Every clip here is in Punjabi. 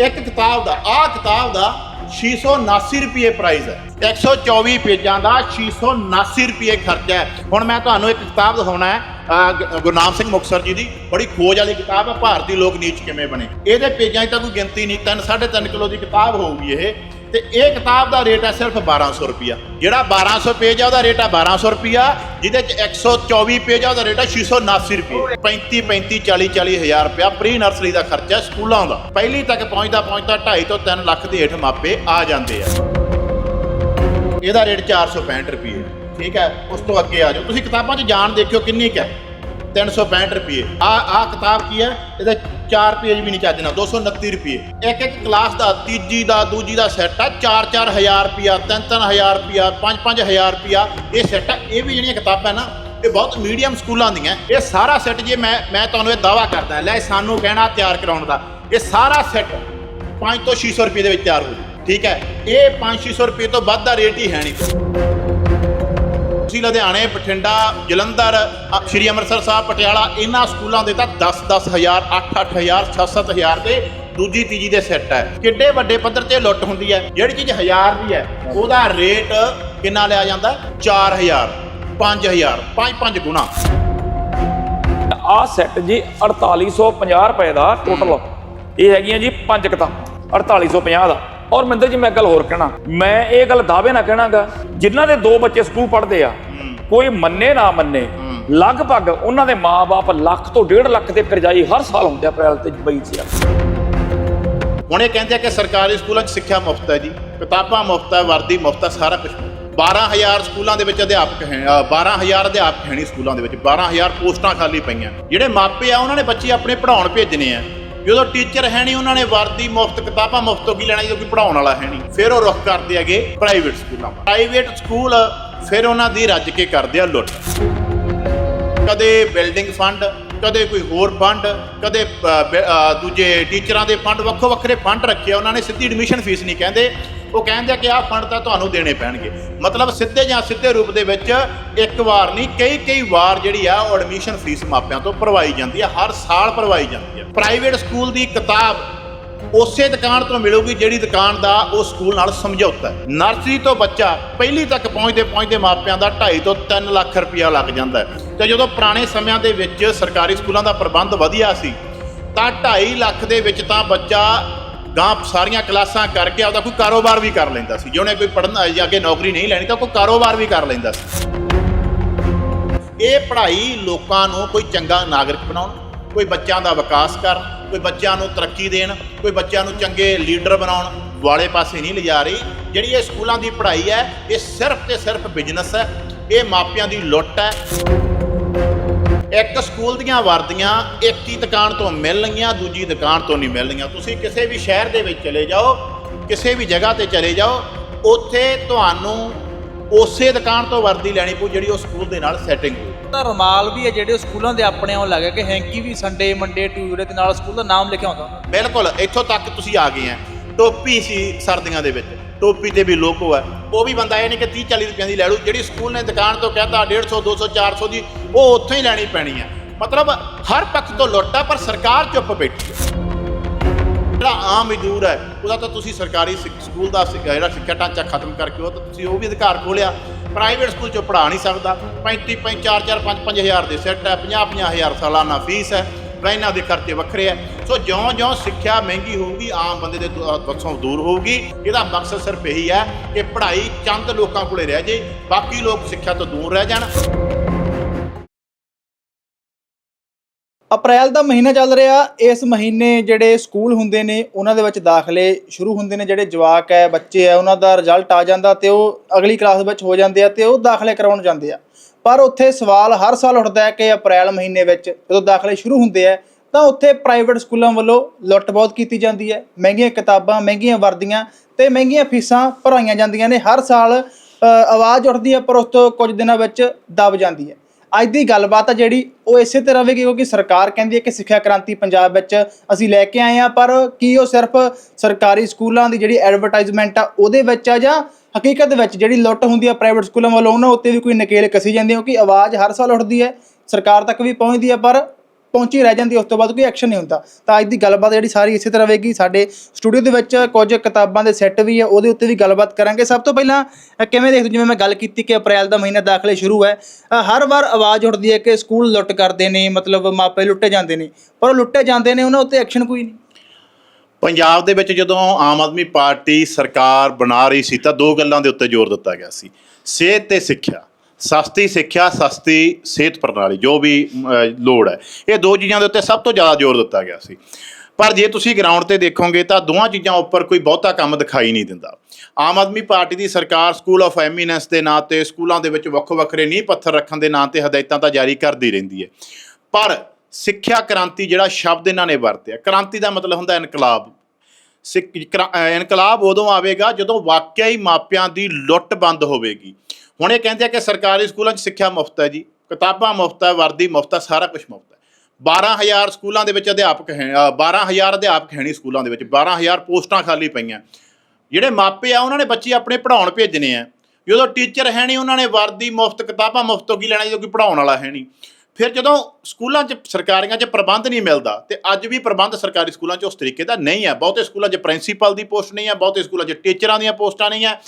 ਇੱਕ ਕਿਤਾਬ ਦਾ, ਆਹ ਕਿਤਾਬ ਦਾ 679 ਰੁਪਏ ਪ੍ਰਾਈਸ ਹੈ। 124 ਪੇਜਾਂ ਦਾ 679 ਰੁਪਏ ਖਰਚਾ ਹੈ। ਹੁਣ ਮੈਂ ਤੁਹਾਨੂੰ ਇੱਕ ਕਿਤਾਬ ਦਿਖਾਉਣਾ ਹੈ, ਅਹ ਗੁਰਨਾਮ ਸਿੰਘ ਮੁਕਤਸਰ ਜੀ ਦੀ। ਬੜੀ ਖੋਜ ਵਾਲੀ ਕਿਤਾਬ ਹੈ, ਭਾਰਤੀ ਲੋਕ ਨੀਚ ਕਿਵੇਂ ਬਣੇ? ਇਹਦੇ ਪੇਜਾਂ 'ਚ ਤਾਂ ਕੋਈ ਗਿਣਤੀ ਨਹੀਂ 3 3.5 ਕਿਲੋ ਦੀ ਕਿਤਾਬ ਹੋਊਗੀ ਇਹ। ਤੇ ਇਹ ਕਿਤਾਬ ਦਾ ਰੇਟ ਹੈ ਸਿਰਫ 1200 ਰੁਪਿਆ ਜਿਹੜਾ 1200 ਪੇਜ ਆ, ਉਹਦਾ ਰੇਟ ਹੈ 1200 ਰੁਪਿਆ ਜਿਹਦੇ ਚ 124 ਪੇਜ ਆ, ਉਹਦਾ ਰੇਟ ਹੈ 679 ਰੁਪਏ 35 35 40 40 ਹਜ਼ਾਰ ਰੁਪਿਆ ਪ੍ਰੀ ਨਰਸਰੀ ਦਾ ਖਰਚਾ ਸਕੂਲਾਂ ਦਾ। ਪਹਿਲੀ ਤੱਕ ਪਹੁੰਚਦਾ ਪਹੁੰਚਦਾ 2.5 ਤੋਂ 3 ਲੱਖ ਦੇ ਹੇਠ ਮਾਪੇ ਆ ਜਾਂਦੇ ਆ। ਇਹਦਾ ਰੇਟ 465 ਰੁਪਏ ਠੀਕ ਹੈ, ਉਸ ਤੋਂ ਅੱਗੇ ਆ ਜਾਓ। ਤੁਸੀਂ ਕਿਤਾਬਾਂ 'ਚ ਜਾਣ ਦੇਖਿਓ ਕਿੰਨੀ ਕੁ ਹੈ। 365 ਰੁਪਏ। ਆ ਆ ਕਿਤਾਬ ਕੀ ਹੈ? ਇਹਦਾ 4 ਪੇਜ ਵੀ ਨਹੀਂ ਚੱਜ ਨਾਲ 229 ਰੁਪਏ। ਇੱਕ ਇੱਕ ਕਲਾਸ ਦਾ, ਤੀਜੀ ਦਾ, ਦੂਜੀ ਦਾ ਸੈੱਟ ਆ 4 ਹਜ਼ਾਰ ਰੁਪਿਆ 3 ਹਜ਼ਾਰ ਰੁਪਿਆ 5 ਹਜ਼ਾਰ ਰੁਪਿਆ ਇਹ ਸੈੱਟ ਆ, ਇਹ ਵੀ ਜਿਹੜੀਆਂ ਕਿਤਾਬਾਂ ਨਾ, ਇਹ ਬਹੁਤ ਮੀਡੀਅਮ ਸਕੂਲਾਂ ਦੀਆਂ। ਇਹ ਸਾਰਾ ਸੈੱਟ ਜੇ ਮੈਂ ਮੈਂ ਤੁਹਾਨੂੰ ਇਹ ਦਾਵਾ ਕਰਦਾ, ਲੈ ਸਾਨੂੰ ਕਹਿਣਾ ਤਿਆਰ ਕਰਾਉਣ ਦਾ। ਇਹ ਸਾਰਾ ਸੈੱਟ 5 ਤੋਂ 600 ਰੁਪਏ ਦੇ ਵਿੱਚ ਤਿਆਰ ਹੋ ਠੀਕ ਹੈ? ਇਹ 5-600 ਰੁਪਏ ਤੋਂ ਵੱਧ ਦਾ ਰੇਟ ਹੀ ਹੈ ਨਹੀਂ। ਤੁਸੀਂ ਲੁਧਿਆਣੇ, ਬਠਿੰਡਾ, ਜਲੰਧਰ ਸ਼੍ਰੀ ਅੰਮ੍ਰਿਤਸਰ ਸਾਹਿਬ, ਪਟਿਆਲਾ, ਇਹਨਾਂ ਸਕੂਲਾਂ ਦੇ ਤਾਂ 10-10 8-8 ਹਜ਼ਾਰ 7-7 ਦੇ ਦੂਜੀ ਤੀਜੀ ਦੇ ਸੈੱਟ ਹੈ। ਕਿੱਡੇ ਵੱਡੇ ਪੱਧਰ ਤੇ ਲੁੱਟ ਹੁੰਦੀ ਹੈ। ਜਿਹੜੀ ਚੀਜ਼ ਹਜ਼ਾਰ ਦੀ ਹੈ, ਉਹਦਾ ਰੇਟ ਕਿੰਨਾ ਲਿਆ ਜਾਂਦਾ? 4000 5000 5-5 ਗੁਣਾ। ਆਹ ਸੈੱਟ ਜੀ 4850 ਰੁਪਏ ਦਾ ਟੋਟਲ ਇਹ ਹੈਗੀਆਂ ਜੀ ਪੰਜ ਕਿਤਾਬਾਂ 4850 ਦਾ। ਔਰ ਮਿੰਦਰ ਜੀ ਮੈਂ ਗੱਲ ਹੋਰ ਕਹਿਣਾ। ਮੈਂ ਇਹ ਗੱਲ ਦਾਅਵੇ ਨਾ ਕਹਿਣਾਗਾ ਜਿਨ੍ਹਾਂ ਦੇ ਦੋ ਬੱਚੇ ਸਕੂਲ ਪੜ੍ਹਦੇ ਆ ਕੋਈ ਮੰਨੇ ਨਾ ਮੰਨੇ ਲਗਭਗ ਉਹਨਾਂ ਦੇ ਮਾਪੇ ਲੱਖ ਤੋਂ 1.5 ਲੱਖ ਦੇ ਕਰਜ਼ਾਈ ਹਰ ਸਾਲ ਹੁੰਦੇ ਆ ਅਪ੍ਰੈਲ ਤੇ ਮਈ 'ਚ ਆ। ਹੁਣ ਇਹ ਕਹਿੰਦੇ ਆ ਕਿ ਸਰਕਾਰੀ ਸਕੂਲਾਂ 'ਚ ਸਿੱਖਿਆ ਮੁਫਤ ਹੈ ਜੀ ਕਿਤਾਬਾਂ ਮੁਫਤ ਹੈ ਵਰਦੀ ਮੁਫਤ ਹੈ ਸਾਰਾ ਕੁਝ 12000 ਸਕੂਲਾਂ ਦੇ ਵਿੱਚ ਅਧਿਆਪਕ ਹੈ ਅ, 12000 ਅਧਿਆਪਕ ਹੈ ਨਹੀਂ ਸਕੂਲਾਂ ਦੇ ਵਿੱਚ 12000 ਪੋਸਟਾਂ ਖਾਲੀ ਪਈਆਂ। ਜਿਹੜੇ ਮਾਪੇ ਆ ਉਹਨਾਂ ਨੇ ਬੱਚੇ ਆਪਣੇ ਪੜਾਉਣ ਭੇਜਣੇ ਆ। ਜਦੋਂ ਟੀਚਰ ਹੈ ਨਹੀਂ, ਉਹਨਾਂ ਨੇ ਵਰਦੀ ਮੁਫਤ, ਕਿਤਾਬਾਂ ਮੁਫਤ ਤੋਂ ਕੀ ਲੈਣਾ, ਜਦੋਂ ਕੋਈ ਪੜਾਉਣ ਵਾਲਾ ਹੈ ਨਹੀਂ। ਫਿਰ ਉਹ ਰੁਖ ਕਰਦੇ ਹੈਗੇ ਪ੍ਰਾਈਵੇਟ ਸਕੂਲਾਂ ਪ੍ਰਾਈਵੇਟ ਸਕੂਲ ਫਿਰ ਉਹਨਾਂ ਦੀ ਰੱਜ ਕੇ ਕਰਦੇ ਆ ਲੁੱਟ। ਕਦੇ ਬਿਲਡਿੰਗ ਫੰਡ ਕਦੇ ਕੋਈ ਹੋਰ ਫੰਡ ਕਦੇ ਦੂਜੇ ਟੀਚਰਾਂ ਦੇ ਫੰਡ ਵੱਖੋ ਵੱਖਰੇ ਫੰਡ ਰੱਖੇ ਆ। ਉਹਨਾਂ ਨੇ ਸਿੱਧੀ ਐਡਮਿਸ਼ਨ ਫੀਸ ਨਹੀਂ ਕਹਿੰਦੇ। ਉਹ ਕਹਿੰਦੇ ਆ ਕਿ ਆਹ ਫੰਡ ਤਾਂ ਤੁਹਾਨੂੰ ਦੇਣੇ ਪੈਣਗੇ। ਮਤਲਬ ਸਿੱਧੇ ਜਾਂ ਸਿੱਧੇ ਰੂਪ ਦੇ ਵਿੱਚ ਇੱਕ ਵਾਰ ਨਹੀਂ, ਕਈ ਕਈ ਵਾਰ ਜਿਹੜੀ ਆ ਉਹ ਐਡਮਿਸ਼ਨ ਫੀਸ ਮਾਪਿਆਂ ਤੋਂ ਭਰਵਾਈ ਜਾਂਦੀ ਆ, ਹਰ ਸਾਲ ਭਰਵਾਈ ਜਾਂਦੀ ਆ। ਪ੍ਰਾਈਵੇਟ ਸਕੂਲ ਦੀ ਕਿਤਾਬ ਉਸੇ ਦੁਕਾਨ ਤੋਂ ਮਿਲੂਗੀ ਜਿਹੜੀ ਦੁਕਾਨ ਦਾ ਉਹ ਸਕੂਲ ਨਾਲ ਸਮਝੌਤਾ ਹੈ। ਨਰਸਰੀ ਤੋਂ ਬੱਚਾ ਪਹਿਲੀ ਤੱਕ ਪਹੁੰਚਦੇ ਪਹੁੰਚਦੇ ਮਾਪਿਆਂ ਦਾ 2.5 ਤੋਂ 3 ਲੱਖ ਰੁਪਇਆ ਲੱਗ ਜਾਂਦਾ ਹੈ। ਤੇ ਜਦੋਂ ਪੁਰਾਣੇ ਸਮਿਆਂ ਦੇ ਵਿੱਚ ਸਰਕਾਰੀ ਸਕੂਲਾਂ ਦਾ ਪ੍ਰਬੰਧ ਵਧੀਆ ਸੀ, ਤਾਂ 2.5 ਲੱਖ ਦੇ ਵਿੱਚ ਤਾਂ ਬੱਚਾ ਗਾਂ ਸਾਰੀਆਂ ਕਲਾਸਾਂ ਕਰਕੇ ਆਪਦਾ ਕੋਈ ਕਾਰੋਬਾਰ ਵੀ ਕਰ ਲੈਂਦਾ ਸੀ। ਜੇ ਉਹਨੇ ਕੋਈ ਪੜ੍ਹਨ ਜਾ ਕੇ ਨੌਕਰੀ ਨਹੀਂ ਲੈਣੀ ਤਾਂ ਕੋਈ ਕਾਰੋਬਾਰ ਵੀ ਕਰ ਲੈਂਦਾ ਸੀ। ਇਹ ਪੜ੍ਹਾਈ ਲੋਕਾਂ ਨੂੰ ਕੋਈ ਚੰਗਾ ਨਾਗਰਿਕ ਬਣਾਉਣ, ਕੋਈ ਬੱਚਿਆਂ ਦਾ ਵਿਕਾਸ ਕਰਨ, ਕੋਈ ਬੱਚਿਆਂ ਨੂੰ ਤਰੱਕੀ ਦੇਣ, ਕੋਈ ਬੱਚਿਆਂ ਨੂੰ ਚੰਗੇ ਲੀਡਰ ਬਣਾਉਣ ਵਾਲੇ ਪਾਸੇ ਨਹੀਂ ਲਿਜਾ ਰਹੀ। ਜਿਹੜੀ ਇਹ ਸਕੂਲਾਂ ਦੀ ਪੜ੍ਹਾਈ ਹੈ, ਇਹ ਸਿਰਫ ਤੇ ਸਿਰਫ ਬਿਜ਼ਨਸ ਹੈ, ਇਹ ਮਾਪਿਆਂ ਦੀ ਲੁੱਟ ਹੈ। ਇੱਕ ਸਕੂਲ ਦੀਆਂ ਵਰਦੀਆਂ ਇੱਕ ਹੀ ਦੁਕਾਨ ਤੋਂ ਮਿਲਣਗੀਆਂ ਦੂਜੀ ਦੁਕਾਨ ਤੋਂ ਨਹੀਂ ਮਿਲਣਗੀਆਂ ਤੁਸੀਂ ਕਿਸੇ ਵੀ ਸ਼ਹਿਰ ਦੇ ਵਿੱਚ ਚਲੇ ਜਾਓ ਕਿਸੇ ਵੀ ਜਗ੍ਹਾ ਤੇ ਚਲੇ ਜਾਓ ਉੱਥੇ ਤੁਹਾਨੂੰ ਉਸੇ ਦੁਕਾਨ ਤੋਂ ਵਰਦੀ ਲੈਣੀ ਪਊ ਜਿਹੜੀ ਉਹ ਸਕੂਲ ਦੇ ਨਾਲ ਸੈਟਿੰਗ ਹੋਊ। ਤਾਂ ਰੁਮਾਲ ਵੀ ਹੈ ਜਿਹੜੇ ਉਹ ਸਕੂਲਾਂ ਦੇ ਆਪਣੇ ਆਉਣ ਲੱਗੇ ਕਿ ਹੈਂਕੀ ਵੀ ਸੰਡੇ ਮੰਡੇ ਟਿਊਜ਼ਡੇ ਦੇ ਨਾਲ ਸਕੂਲ ਦਾ ਨਾਮ ਲਿਖਿਆ ਹੁੰਦਾ। ਬਿਲਕੁਲ ਇੱਥੋਂ ਤੱਕ ਤੁਸੀਂ ਆ ਗਏ ਆ। ਟੋਪੀ ਸੀ ਸਰਦੀਆਂ ਦੇ ਵਿੱਚ। ਟੋਪੀ ਤੇ ਵੀ ਲੋਗੋ ਹੈ। ਉਹ ਵੀ ਬੰਦਾ ਇਹ ਨਹੀਂ ਕਿ 30 40 ਰੁਪਏ ਦੀ ਲੈ ਲੂ ਜਿਹੜੀ ਸਕੂਲ ਨੇ ਦੁਕਾਨ ਤੋਂ ਕਹਤਾ 150 200 400 ਦੀ, ਉਹ ਉੱਥੋਂ ਹੀ ਲੈਣੀ ਪੈਣੀ ਹੈ। ਮਤਲਬ ਹਰ ਪੱਖ ਤੋਂ ਲੁੱਟ ਹੈ ਪਰ ਸਰਕਾਰ ਚੁੱਪ ਬੈਠੀ ਹੈ। ਜਿਹੜਾ ਆਮ ਮਜ਼ਦੂਰ ਹੈ, ਉਹਦਾ ਤਾਂ ਤੁਸੀਂ ਸਰਕਾਰੀ ਸਿੱਖ- ਸਕੂਲ ਦਾ ਸਿੱਖ- ਜਿਹੜਾ ਸਿੱਖਿਆ ਢਾਂਚਾ ਖਤਮ ਕਰਕੇ ਉਹ ਤਾਂ ਤੁਸੀਂ ਉਹ ਵੀ ਅਧਿਕਾਰ ਖੋਲਿਆ। ਪ੍ਰਾਈਵੇਟ ਸਕੂਲ ਚੋਂ ਪੜ੍ਹਾ ਨਹੀਂ ਸਕਦਾ। 35 5 4 4 5 5 ਹਜ਼ਾਰ ਦੇ ਸੈੱਟ ਹੈ 50 50 ਹਜ਼ਾਰ ਸਾਲਾਨਾ ਫੀਸ ਹੈ। ਲਾਈਨਾਂ ਦੇ ਖਰਚੇ ਵੱਖਰੇ ਹੈ ਸੋ ਜਿਉਂ-ਜਿਉਂ ਸਿੱਖਿਆ ਮਹਿੰਗੀ ਹੋਊਗੀ, ਆਮ ਬੰਦੇ ਦੇ ਬੱਸੋਂ ਦੂਰ ਹੋਊਗੀ। ਇਹਦਾ ਮਕਸਦ ਸਿਰਫ ਇਹੀ ਹੈ ਕਿ ਪੜ੍ਹਾਈ ਚੰਦ ਲੋਕਾਂ ਕੋਲੇ ਰਹਿ ਜੇ, ਬਾਕੀ ਲੋਕ ਸਿੱਖਿਆ ਤੋਂ ਦੂਰ ਰਹਿ ਜਾਣ। ਅਪ੍ਰੈਲ ਦਾ ਮਹੀਨਾ ਚੱਲ ਰਿਹਾ। ਇਸ ਮਹੀਨੇ ਜਿਹੜੇ ਸਕੂਲ ਹੁੰਦੇ ਨੇ, ਉਹਨਾਂ ਦੇ ਵਿੱਚ ਦਾਖਲੇ ਸ਼ੁਰੂ ਹੁੰਦੇ ਨੇ। ਜਿਹੜੇ ਜਵਾਕ ਹੈ, ਬੱਚੇ ਹੈ, ਉਹਨਾਂ ਦਾ ਰਿਜ਼ਲਟ ਆ ਜਾਂਦਾ ਤੇ ਉਹ ਅਗਲੀ ਕਲਾਸ ਵਿੱਚ ਹੋ ਜਾਂਦੇ ਆ ਤੇ ਉਹ ਦਾਖਲੇ ਕਰਾਉਣ ਜਾਂਦੇ ਆ। ਪਰ ਉੱਥੇ ਸਵਾਲ ਹਰ ਸਾਲ ਉੱਠਦਾ ਹੈ ਕਿ ਅਪ੍ਰੈਲ ਮਹੀਨੇ ਵਿੱਚ ਜਦੋਂ ਦਾਖਲੇ ਸ਼ੁਰੂ ਹੁੰਦੇ ਆ, ਤਾਂ ਉੱਥੇ ਪ੍ਰਾਈਵੇਟ ਸਕੂਲਾਂ ਵੱਲੋਂ ਲੁੱਟ ਬਹੁਤ ਕੀਤੀ ਜਾਂਦੀ ਹੈ। ਮਹਿੰਗੀਆਂ ਕਿਤਾਬਾਂ, ਮਹਿੰਗੀਆਂ ਵਰਦੀਆਂ ਤੇ ਮਹਿੰਗੀਆਂ ਫੀਸਾਂ ਭਰਾਈਆਂ ਜਾਂਦੀਆਂ ਨੇ। ਹਰ ਸਾਲ ਆਵਾਜ਼ ਉੱਠਦੀ ਹੈ, ਪਰ ਉਸ ਤੋਂ ਕੁਝ ਦਿਨਾਂ ਵਿੱਚ ਦਬ ਜਾਂਦੀ ਹੈ। ਅੱਜ ਦੀ ਗੱਲਬਾਤ ਆ ਜਿਹੜੀ, ਉਹ ਇਸੇ ਤਰ੍ਹਾਂ ਹੋਵੇਗੀ ਕਿਉਂਕਿ ਸਰਕਾਰ ਕਹਿੰਦੀ ਹੈ ਕਿ ਸਿੱਖਿਆ ਕ੍ਰਾਂਤੀ ਪੰਜਾਬ ਵਿੱਚ ਅਸੀਂ ਲੈ ਕੇ ਆਏ ਆ ਪਰ ਕੀ ਉਹ ਸਿਰਫ ਸਰਕਾਰੀ ਸਕੂਲਾਂ ਦੀ ਜਿਹੜੀ ਐਡਵਰਟਾਈਜ਼ਮੈਂਟ ਆ, ਉਹਦੇ ਵਿੱਚ ਆ ਜਾਂ ਹਕੀਕਤ ਵਿੱਚ ਜਿਹੜੀ ਲੁੱਟ ਹੁੰਦੀ ਹੈ ਪ੍ਰਾਈਵੇਟ ਸਕੂਲਾਂ ਵੱਲੋਂ ਉਹਨਾਂ ਉੱਤੇ ਵੀ ਕੋਈ ਨਕੇਲ ਕਸੀ ਜਾਂਦੀ ਹੈ ਕਿਉਂਕਿ ਆਵਾਜ਼ ਹਰ ਸਾਲ ਉੱਠਦੀ ਹੈ ਸਰਕਾਰ ਤੱਕ ਵੀ ਪਹੁੰਚਦੀ ਹੈ ਪਰ ਪਹੁੰਚੀ ਰਹਿ ਜਾਂਦੀ ਉਸ ਤੋਂ ਬਾਅਦ ਕੋਈ ਐਕਸ਼ਨ ਨਹੀਂ ਹੁੰਦਾ। ਤਾਂ ਅੱਜ ਦੀ ਗੱਲਬਾਤ ਜਿਹੜੀ ਸਾਰੀ ਇਸੇ ਤਰ੍ਹਾਂ ਰਹੇਗੀ ਸਾਡੇ ਸਟੂਡੀਓ ਦੇ ਵਿੱਚ ਕੁਝ ਕਿਤਾਬਾਂ ਦੇ ਸੈੱਟ ਵੀ ਹੈ ਉਹਦੇ ਉੱਤੇ ਵੀ ਗੱਲਬਾਤ ਕਰਾਂਗੇ। ਸਭ ਤੋਂ ਪਹਿਲਾਂ ਅ, ਕਿਵੇਂ ਦੇਖਦੇ ਹੋ? ਜਿਵੇਂ ਮੈਂ ਗੱਲ ਕੀਤੀ ਕਿ ਅਪ੍ਰੈਲ ਦਾ ਮਹੀਨਾ ਦਾਖਲੇ ਸ਼ੁਰੂ ਹੈ ਅ, ਹਰ ਵਾਰ ਆਵਾਜ਼ ਉੱਠਦੀ ਹੈ ਕਿ ਸਕੂਲ ਲੁੱਟ ਕਰਦੇ ਨੇ ਮਤਲਬ ਮਾਪੇ ਲੁੱਟੇ ਜਾਂਦੇ ਨੇ ਪਰ ਉਹ ਲੁੱਟੇ ਜਾਂਦੇ ਨੇ ਉਹਨਾਂ ਉੱਤੇ ਐਕਸ਼ਨ ਕੋਈ ਨਹੀਂ। ਪੰਜਾਬ ਦੇ ਵਿੱਚ ਜਦੋਂ ਆਮ ਆਦਮੀ ਪਾਰਟੀ ਸਰਕਾਰ ਬਣਾ ਰਹੀ ਸੀ ਤਾਂ ਦੋ ਗੱਲਾਂ ਦੇ ਉੱਤੇ ਜ਼ੋਰ ਦਿੱਤਾ ਗਿਆ ਸੀ। ਸਿਹਤ ਤੇ ਸਿੱਖਿਆ, ਸਸਤੀ ਸਿੱਖਿਆ, ਸਸਤੀ ਸਿਹਤ ਪ੍ਰਣਾਲੀ, ਜੋ ਵੀ ਲੋੜ ਹੈ। ਇਹ ਦੋ ਚੀਜ਼ਾਂ ਦੇ ਉੱਤੇ ਸਭ ਤੋਂ ਜ਼ਿਆਦਾ ਜ਼ੋਰ ਦਿੱਤਾ ਗਿਆ ਸੀ। ਪਰ ਜੇ ਤੁਸੀਂ ਗਰਾਊਂਡ ਤੇ ਦੇਖੋਗੇ ਤਾਂ ਦੋਵਾਂ ਚੀਜ਼ਾਂ ਉੱਪਰ ਕੋਈ ਬਹੁਤਾ ਕੰਮ ਦਿਖਾਈ ਨਹੀਂ ਦਿੰਦਾ। ਆਮ ਆਦਮੀ ਪਾਰਟੀ ਦੀ ਸਰਕਾਰ ਸਕੂਲ ਆਫ ਐਮੀਨੈਂਸ ਦੇ ਨਾਂ ਤੇ, ਸਕੂਲਾਂ ਦੇ ਵਿੱਚ ਵੱਖੋ ਵੱਖਰੇ ਨੀਂਹ ਪੱਥਰ ਰੱਖਣ ਦੇ ਨਾਂ ਤੇ ਹਦਾਇਤਾਂ ਤਾਂ ਜਾਰੀ ਕਰਦੀ ਰਹਿੰਦੀ ਹੈ। ਪਰ ਸਿੱਖਿਆ ਕ੍ਰਾਂਤੀ ਜਿਹੜਾ ਸ਼ਬਦ ਇਹਨਾਂ ਨੇ ਵਰਤਿਆ। ਕ੍ਰਾਂਤੀ ਦਾ ਮਤਲਬ ਹੁੰਦਾ ਇਨਕਲਾਬ। ਸਿੱਖ ਕਰਾ- ਇਨਕਲਾਬ ਉਦੋਂ ਆਵੇਗਾ ਜਦੋਂ ਵਾਕਿਆ ਹੀ ਮਾਪਿਆਂ ਦੀ ਲੁੱਟ ਬੰਦ ਹੋਵੇਗੀ। ਹੁਣ ਇਹ ਕਹਿੰਦੇ ਆ ਕਿ ਸਰਕਾਰੀ ਸਕੂਲਾਂ 'ਚ ਸਿੱਖਿਆ ਮੁਫਤ ਹੈ ਜੀ। ਕਿਤਾਬਾਂ ਮੁਫਤ ਹੈ, ਵਰਦੀ ਮੁਫਤ ਹੈ, ਸਾਰਾ ਕੁਝ ਮੁਫਤ ਹੈ। 12000 ਸਕੂਲਾਂ ਦੇ ਵਿੱਚ ਅਧਿਆਪਕ ਹੈ, ਅਹ 12000 ਅਧਿਆਪਕ ਹੈ ਨਹੀਂ ਸਕੂਲਾਂ ਦੇ ਵਿੱਚ 12000 ਪੋਸਟਾਂ ਖਾਲੀ ਪਈਆਂ। ਜਿਹੜੇ ਮਾਪੇ ਆ, ਉਹਨਾਂ ਨੇ ਬੱਚੇ ਆਪਣੇ ਪੜਾਉਣ ਭੇਜਣੇ ਆ। ਜਦੋਂ ਟੀਚਰ ਹੈ ਨਹੀਂ, ਉਹਨਾਂ ਨੇ ਵਰਦੀ ਮੁਫਤ, ਕਿਤਾਬਾਂ ਮੁਫਤ ਤੋਂ ਕੀ ਲੈਣਾ ਜਦੋਂ ਕੋਈ ਪੜਾਉਣ ਵਾਲਾ ਹੈ ਨਹੀਂ। ਫਿਰ ਜਦੋਂ ਸਕੂਲਾਂ 'ਚ, ਸਰਕਾਰੀਆਂ 'ਚ ਪ੍ਰਬੰਧ ਨਹੀਂ ਮਿਲਦਾ, ਤੇ ਅੱਜ ਵੀ ਪ੍ਰਬੰਧ ਸਰਕਾਰੀ ਸਕੂਲਾਂ 'ਚ ਉਸ ਤਰੀਕੇ ਦਾ ਨਹੀਂ ਹੈ। ਬਹੁਤੇ ਸਕੂਲਾਂ 'ਚ ਪ੍ਰਿੰਸੀਪਲ ਦੀ ਪੋਸਟ ਨਹੀਂ ਹੈ, ਬਹੁਤੇ ਸਕੂਲਾਂ 'ਚ ਟੀਚਰਾਂ ਦੀਆਂ ਪੋਸਟਾਂ ਨਹੀਂ ਹੈ।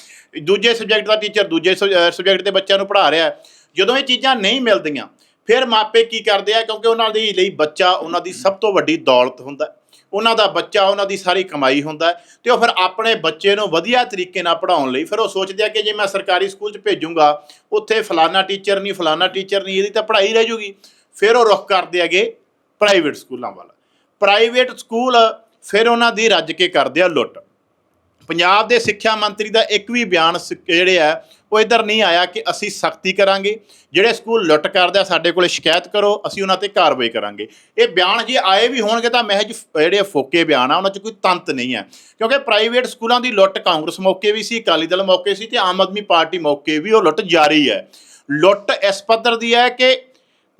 ਦੂਜੇ ਸਬਜੈਕਟ ਦਾ ਟੀਚਰ ਦੂਜੇ ਸਬਜੈਕਟ ਦੇ ਬੱਚਿਆਂ ਨੂੰ ਪੜ੍ਹਾ ਰਿਹਾ ਜਦੋਂ ਇਹ ਚੀਜ਼ਾਂ ਨਹੀਂ ਮਿਲਦੀਆਂ, ਫਿਰ ਮਾਪੇ ਕੀ ਕਰਦੇ ਆ, ਕਿਉਂਕਿ ਉਹਨਾਂ ਦੇ ਲਈ ਬੱਚਾ, ਉਹਨਾਂ ਦੀ ਸਭ ਤੋਂ ਵੱਡੀ ਦੌਲਤ ਹੁੰਦਾ ਉਹਨਾਂ ਦਾ ਬੱਚਾ, ਉਹਨਾਂ ਦੀ ਸਾਰੀ ਕਮਾਈ ਹੁੰਦਾ ਹੈ ਤੇ ਉਹ ਫਿਰ ਆਪਣੇ ਬੱਚੇ ਨੂੰ ਵਧੀਆ ਤਰੀਕੇ ਨਾਲ ਪੜ੍ਹਾਉਣ ਲਈ ਫਿਰ ਉਹ ਸੋਚਦੇ ਆ ਕਿ ਜੇ ਮੈਂ ਸਰਕਾਰੀ ਸਕੂਲ 'ਚ ਭੇਜੂੰਗਾ, ਉੱਥੇ ਫਲਾਨਾ ਟੀਚਰ ਨਹੀਂ, ਫਲਾਨਾ ਟੀਚਰ ਨਹੀਂ, ਇਹਦੀ ਤਾਂ ਪੜ੍ਹਾਈ ਰਹਿ ਜੂਗੀ। ਫਿਰ ਉਹ ਰੁਖ ਕਰਦੇ ਹੈਗੇ ਪ੍ਰਾਈਵੇਟ ਸਕੂਲਾਂ ਵੱਲ। ਪ੍ਰਾਈਵੇਟ ਸਕੂਲ ਫਿਰ ਉਹਨਾਂ ਦੀ ਰੱਜ ਕੇ ਕਰਦੇ ਆ ਲੁੱਟ। ਪੰਜਾਬ ਦੇ ਸਿੱਖਿਆ ਮੰਤਰੀ ਦਾ ਇੱਕ ਵੀ ਬਿਆਨ ਸ- ਜਿਹੜੇ ਆ ਉਹ ਇਧਰ ਨਹੀਂ ਆਇਆ ਕਿ ਅਸੀਂ ਸਖਤੀ ਕਰਾਂਗੇ, ਜਿਹੜੇ ਸਕੂਲ ਲੁੱਟ ਕਰਦੇ ਆ, ਸਾਡੇ ਕੋਲੇ ਸ਼ਿਕਾਇਤ ਕਰੋ, ਅਸੀਂ ਉਹਨਾਂ ਤੇ ਕਾਰਵਾਈ ਕਰਾਂਗੇ। ਇਹ ਬਿਆਨ ਜੇ ਆਏ ਵੀ ਹੋਣਗੇ ਤਾਂ ਮਹਿਜ ਜਿਹੜੇ ਫੋਕੇ ਬਿਆਨ ਆ, ਉਹਨਾਂ 'ਚ ਕੋਈ ਤੰਤ ਨਹੀਂ ਹੈ। ਕਿਉਂਕਿ ਪ੍ਰਾਈਵੇਟ ਸਕੂਲਾਂ ਦੀ ਲੁੱਟ ਕਾਂਗਰਸ ਮੌਕੇ ਵੀ ਸੀ, ਅਕਾਲੀ ਦਲ ਮੌਕੇ ਸੀ ਤੇ ਆਮ ਆਦਮੀ ਪਾਰਟੀ ਮੌਕੇ ਵੀ ਉਹ ਲੁੱਟ ਜਾਰੀ ਹੈ। ਲੁੱਟ ਇਸ ਪੱਧਰ ਦੀ ਹੈ ਕਿ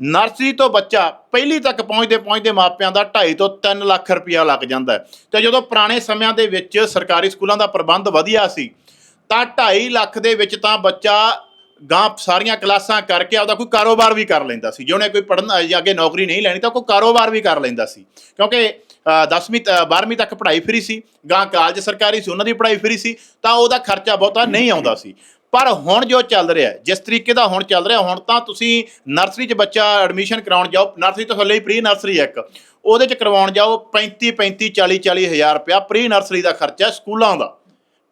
ਨਰਸਰੀ ਤੋਂ ਬੱਚਾ ਪਹਿਲੀ ਤੱਕ ਪਹੁੰਚਦੇ ਪਹੁੰਚਦੇ ਮਾਪਿਆਂ ਦਾ 2.5 ਤੋਂ 3 ਲੱਖ ਰੁਪਇਆ ਲੱਗ ਜਾਂਦਾ ਹੈ। ਤੇ ਜਦੋਂ ਪੁਰਾਣੇ ਸਮਿਆਂ ਦੇ ਵਿੱਚ ਸਰਕਾਰੀ ਸਕੂਲਾਂ ਦਾ ਪ੍ਰਬੰਧ ਵਧੀਆ ਸੀ ਤਾਂ 2.5 ਲੱਖ ਦੇ ਵਿੱਚ ਤਾਂ ਬੱਚਾ ਗਾਂ ਸਾਰੀਆਂ ਕਲਾਸਾਂ ਕਰਕੇ ਆਪਦਾ ਕੋਈ ਕਾਰੋਬਾਰ ਵੀ ਕਰ ਲੈਂਦਾ ਸੀ। ਜੇ ਉਹਨੇ ਕੋਈ ਪੜਨ ਅੱਗੇ ਨੌਕਰੀ ਨਹੀਂ ਲੈਣੀ ਤਾਂ ਕੋਈ ਕਾਰੋਬਾਰ ਵੀ ਕਰ ਲੈਂਦਾ ਸੀ। ਕਿਉਂਕਿ 10ਵੀਂ 12ਵੀਂ ਤੱਕ ਪੜ੍ਹਾਈ ਫਰੀ ਸੀ। ਗਾਂ ਕਾਲਜ ਸਰਕਾਰੀ ਸੀ, ਉਹਨਾਂ ਦੀ ਪੜ੍ਹਾਈ ਫਰੀ ਸੀ। ਤਾਂ ਉਹਦਾ ਖਰਚਾ ਬਹੁਤਾ ਨਹੀਂ ਆਉਂਦਾ ਸੀ। ਪਰ ਹੁਣ ਜੋ ਚੱਲ ਰਿਹਾ, ਜਿਸ ਤਰੀਕੇ ਦਾ ਹੁਣ ਚੱਲ ਰਿਹਾ, ਹੁਣ ਤਾਂ ਤੁਸੀਂ ਨਰਸਰੀ 'ਚ ਬੱਚਾ ਐਡਮਿਸ਼ਨ ਕਰਾਉਣ ਜਾਓ, ਨਰਸਰੀ ਤੋਂ ਥੱਲੇ ਹੀ ਪ੍ਰੀ ਨਰਸਰੀ ਹੈ ਇੱਕ। ਉਹਦੇ 'ਚ ਕਰਵਾਉਣ ਜਾਓ 35 35 40 40 ਹਜ਼ਾਰ ਰੁਪਇਆ ਪ੍ਰੀ ਨਰਸਰੀ ਦਾ ਖਰਚਾ ਸਕੂਲਾਂ ਦਾ।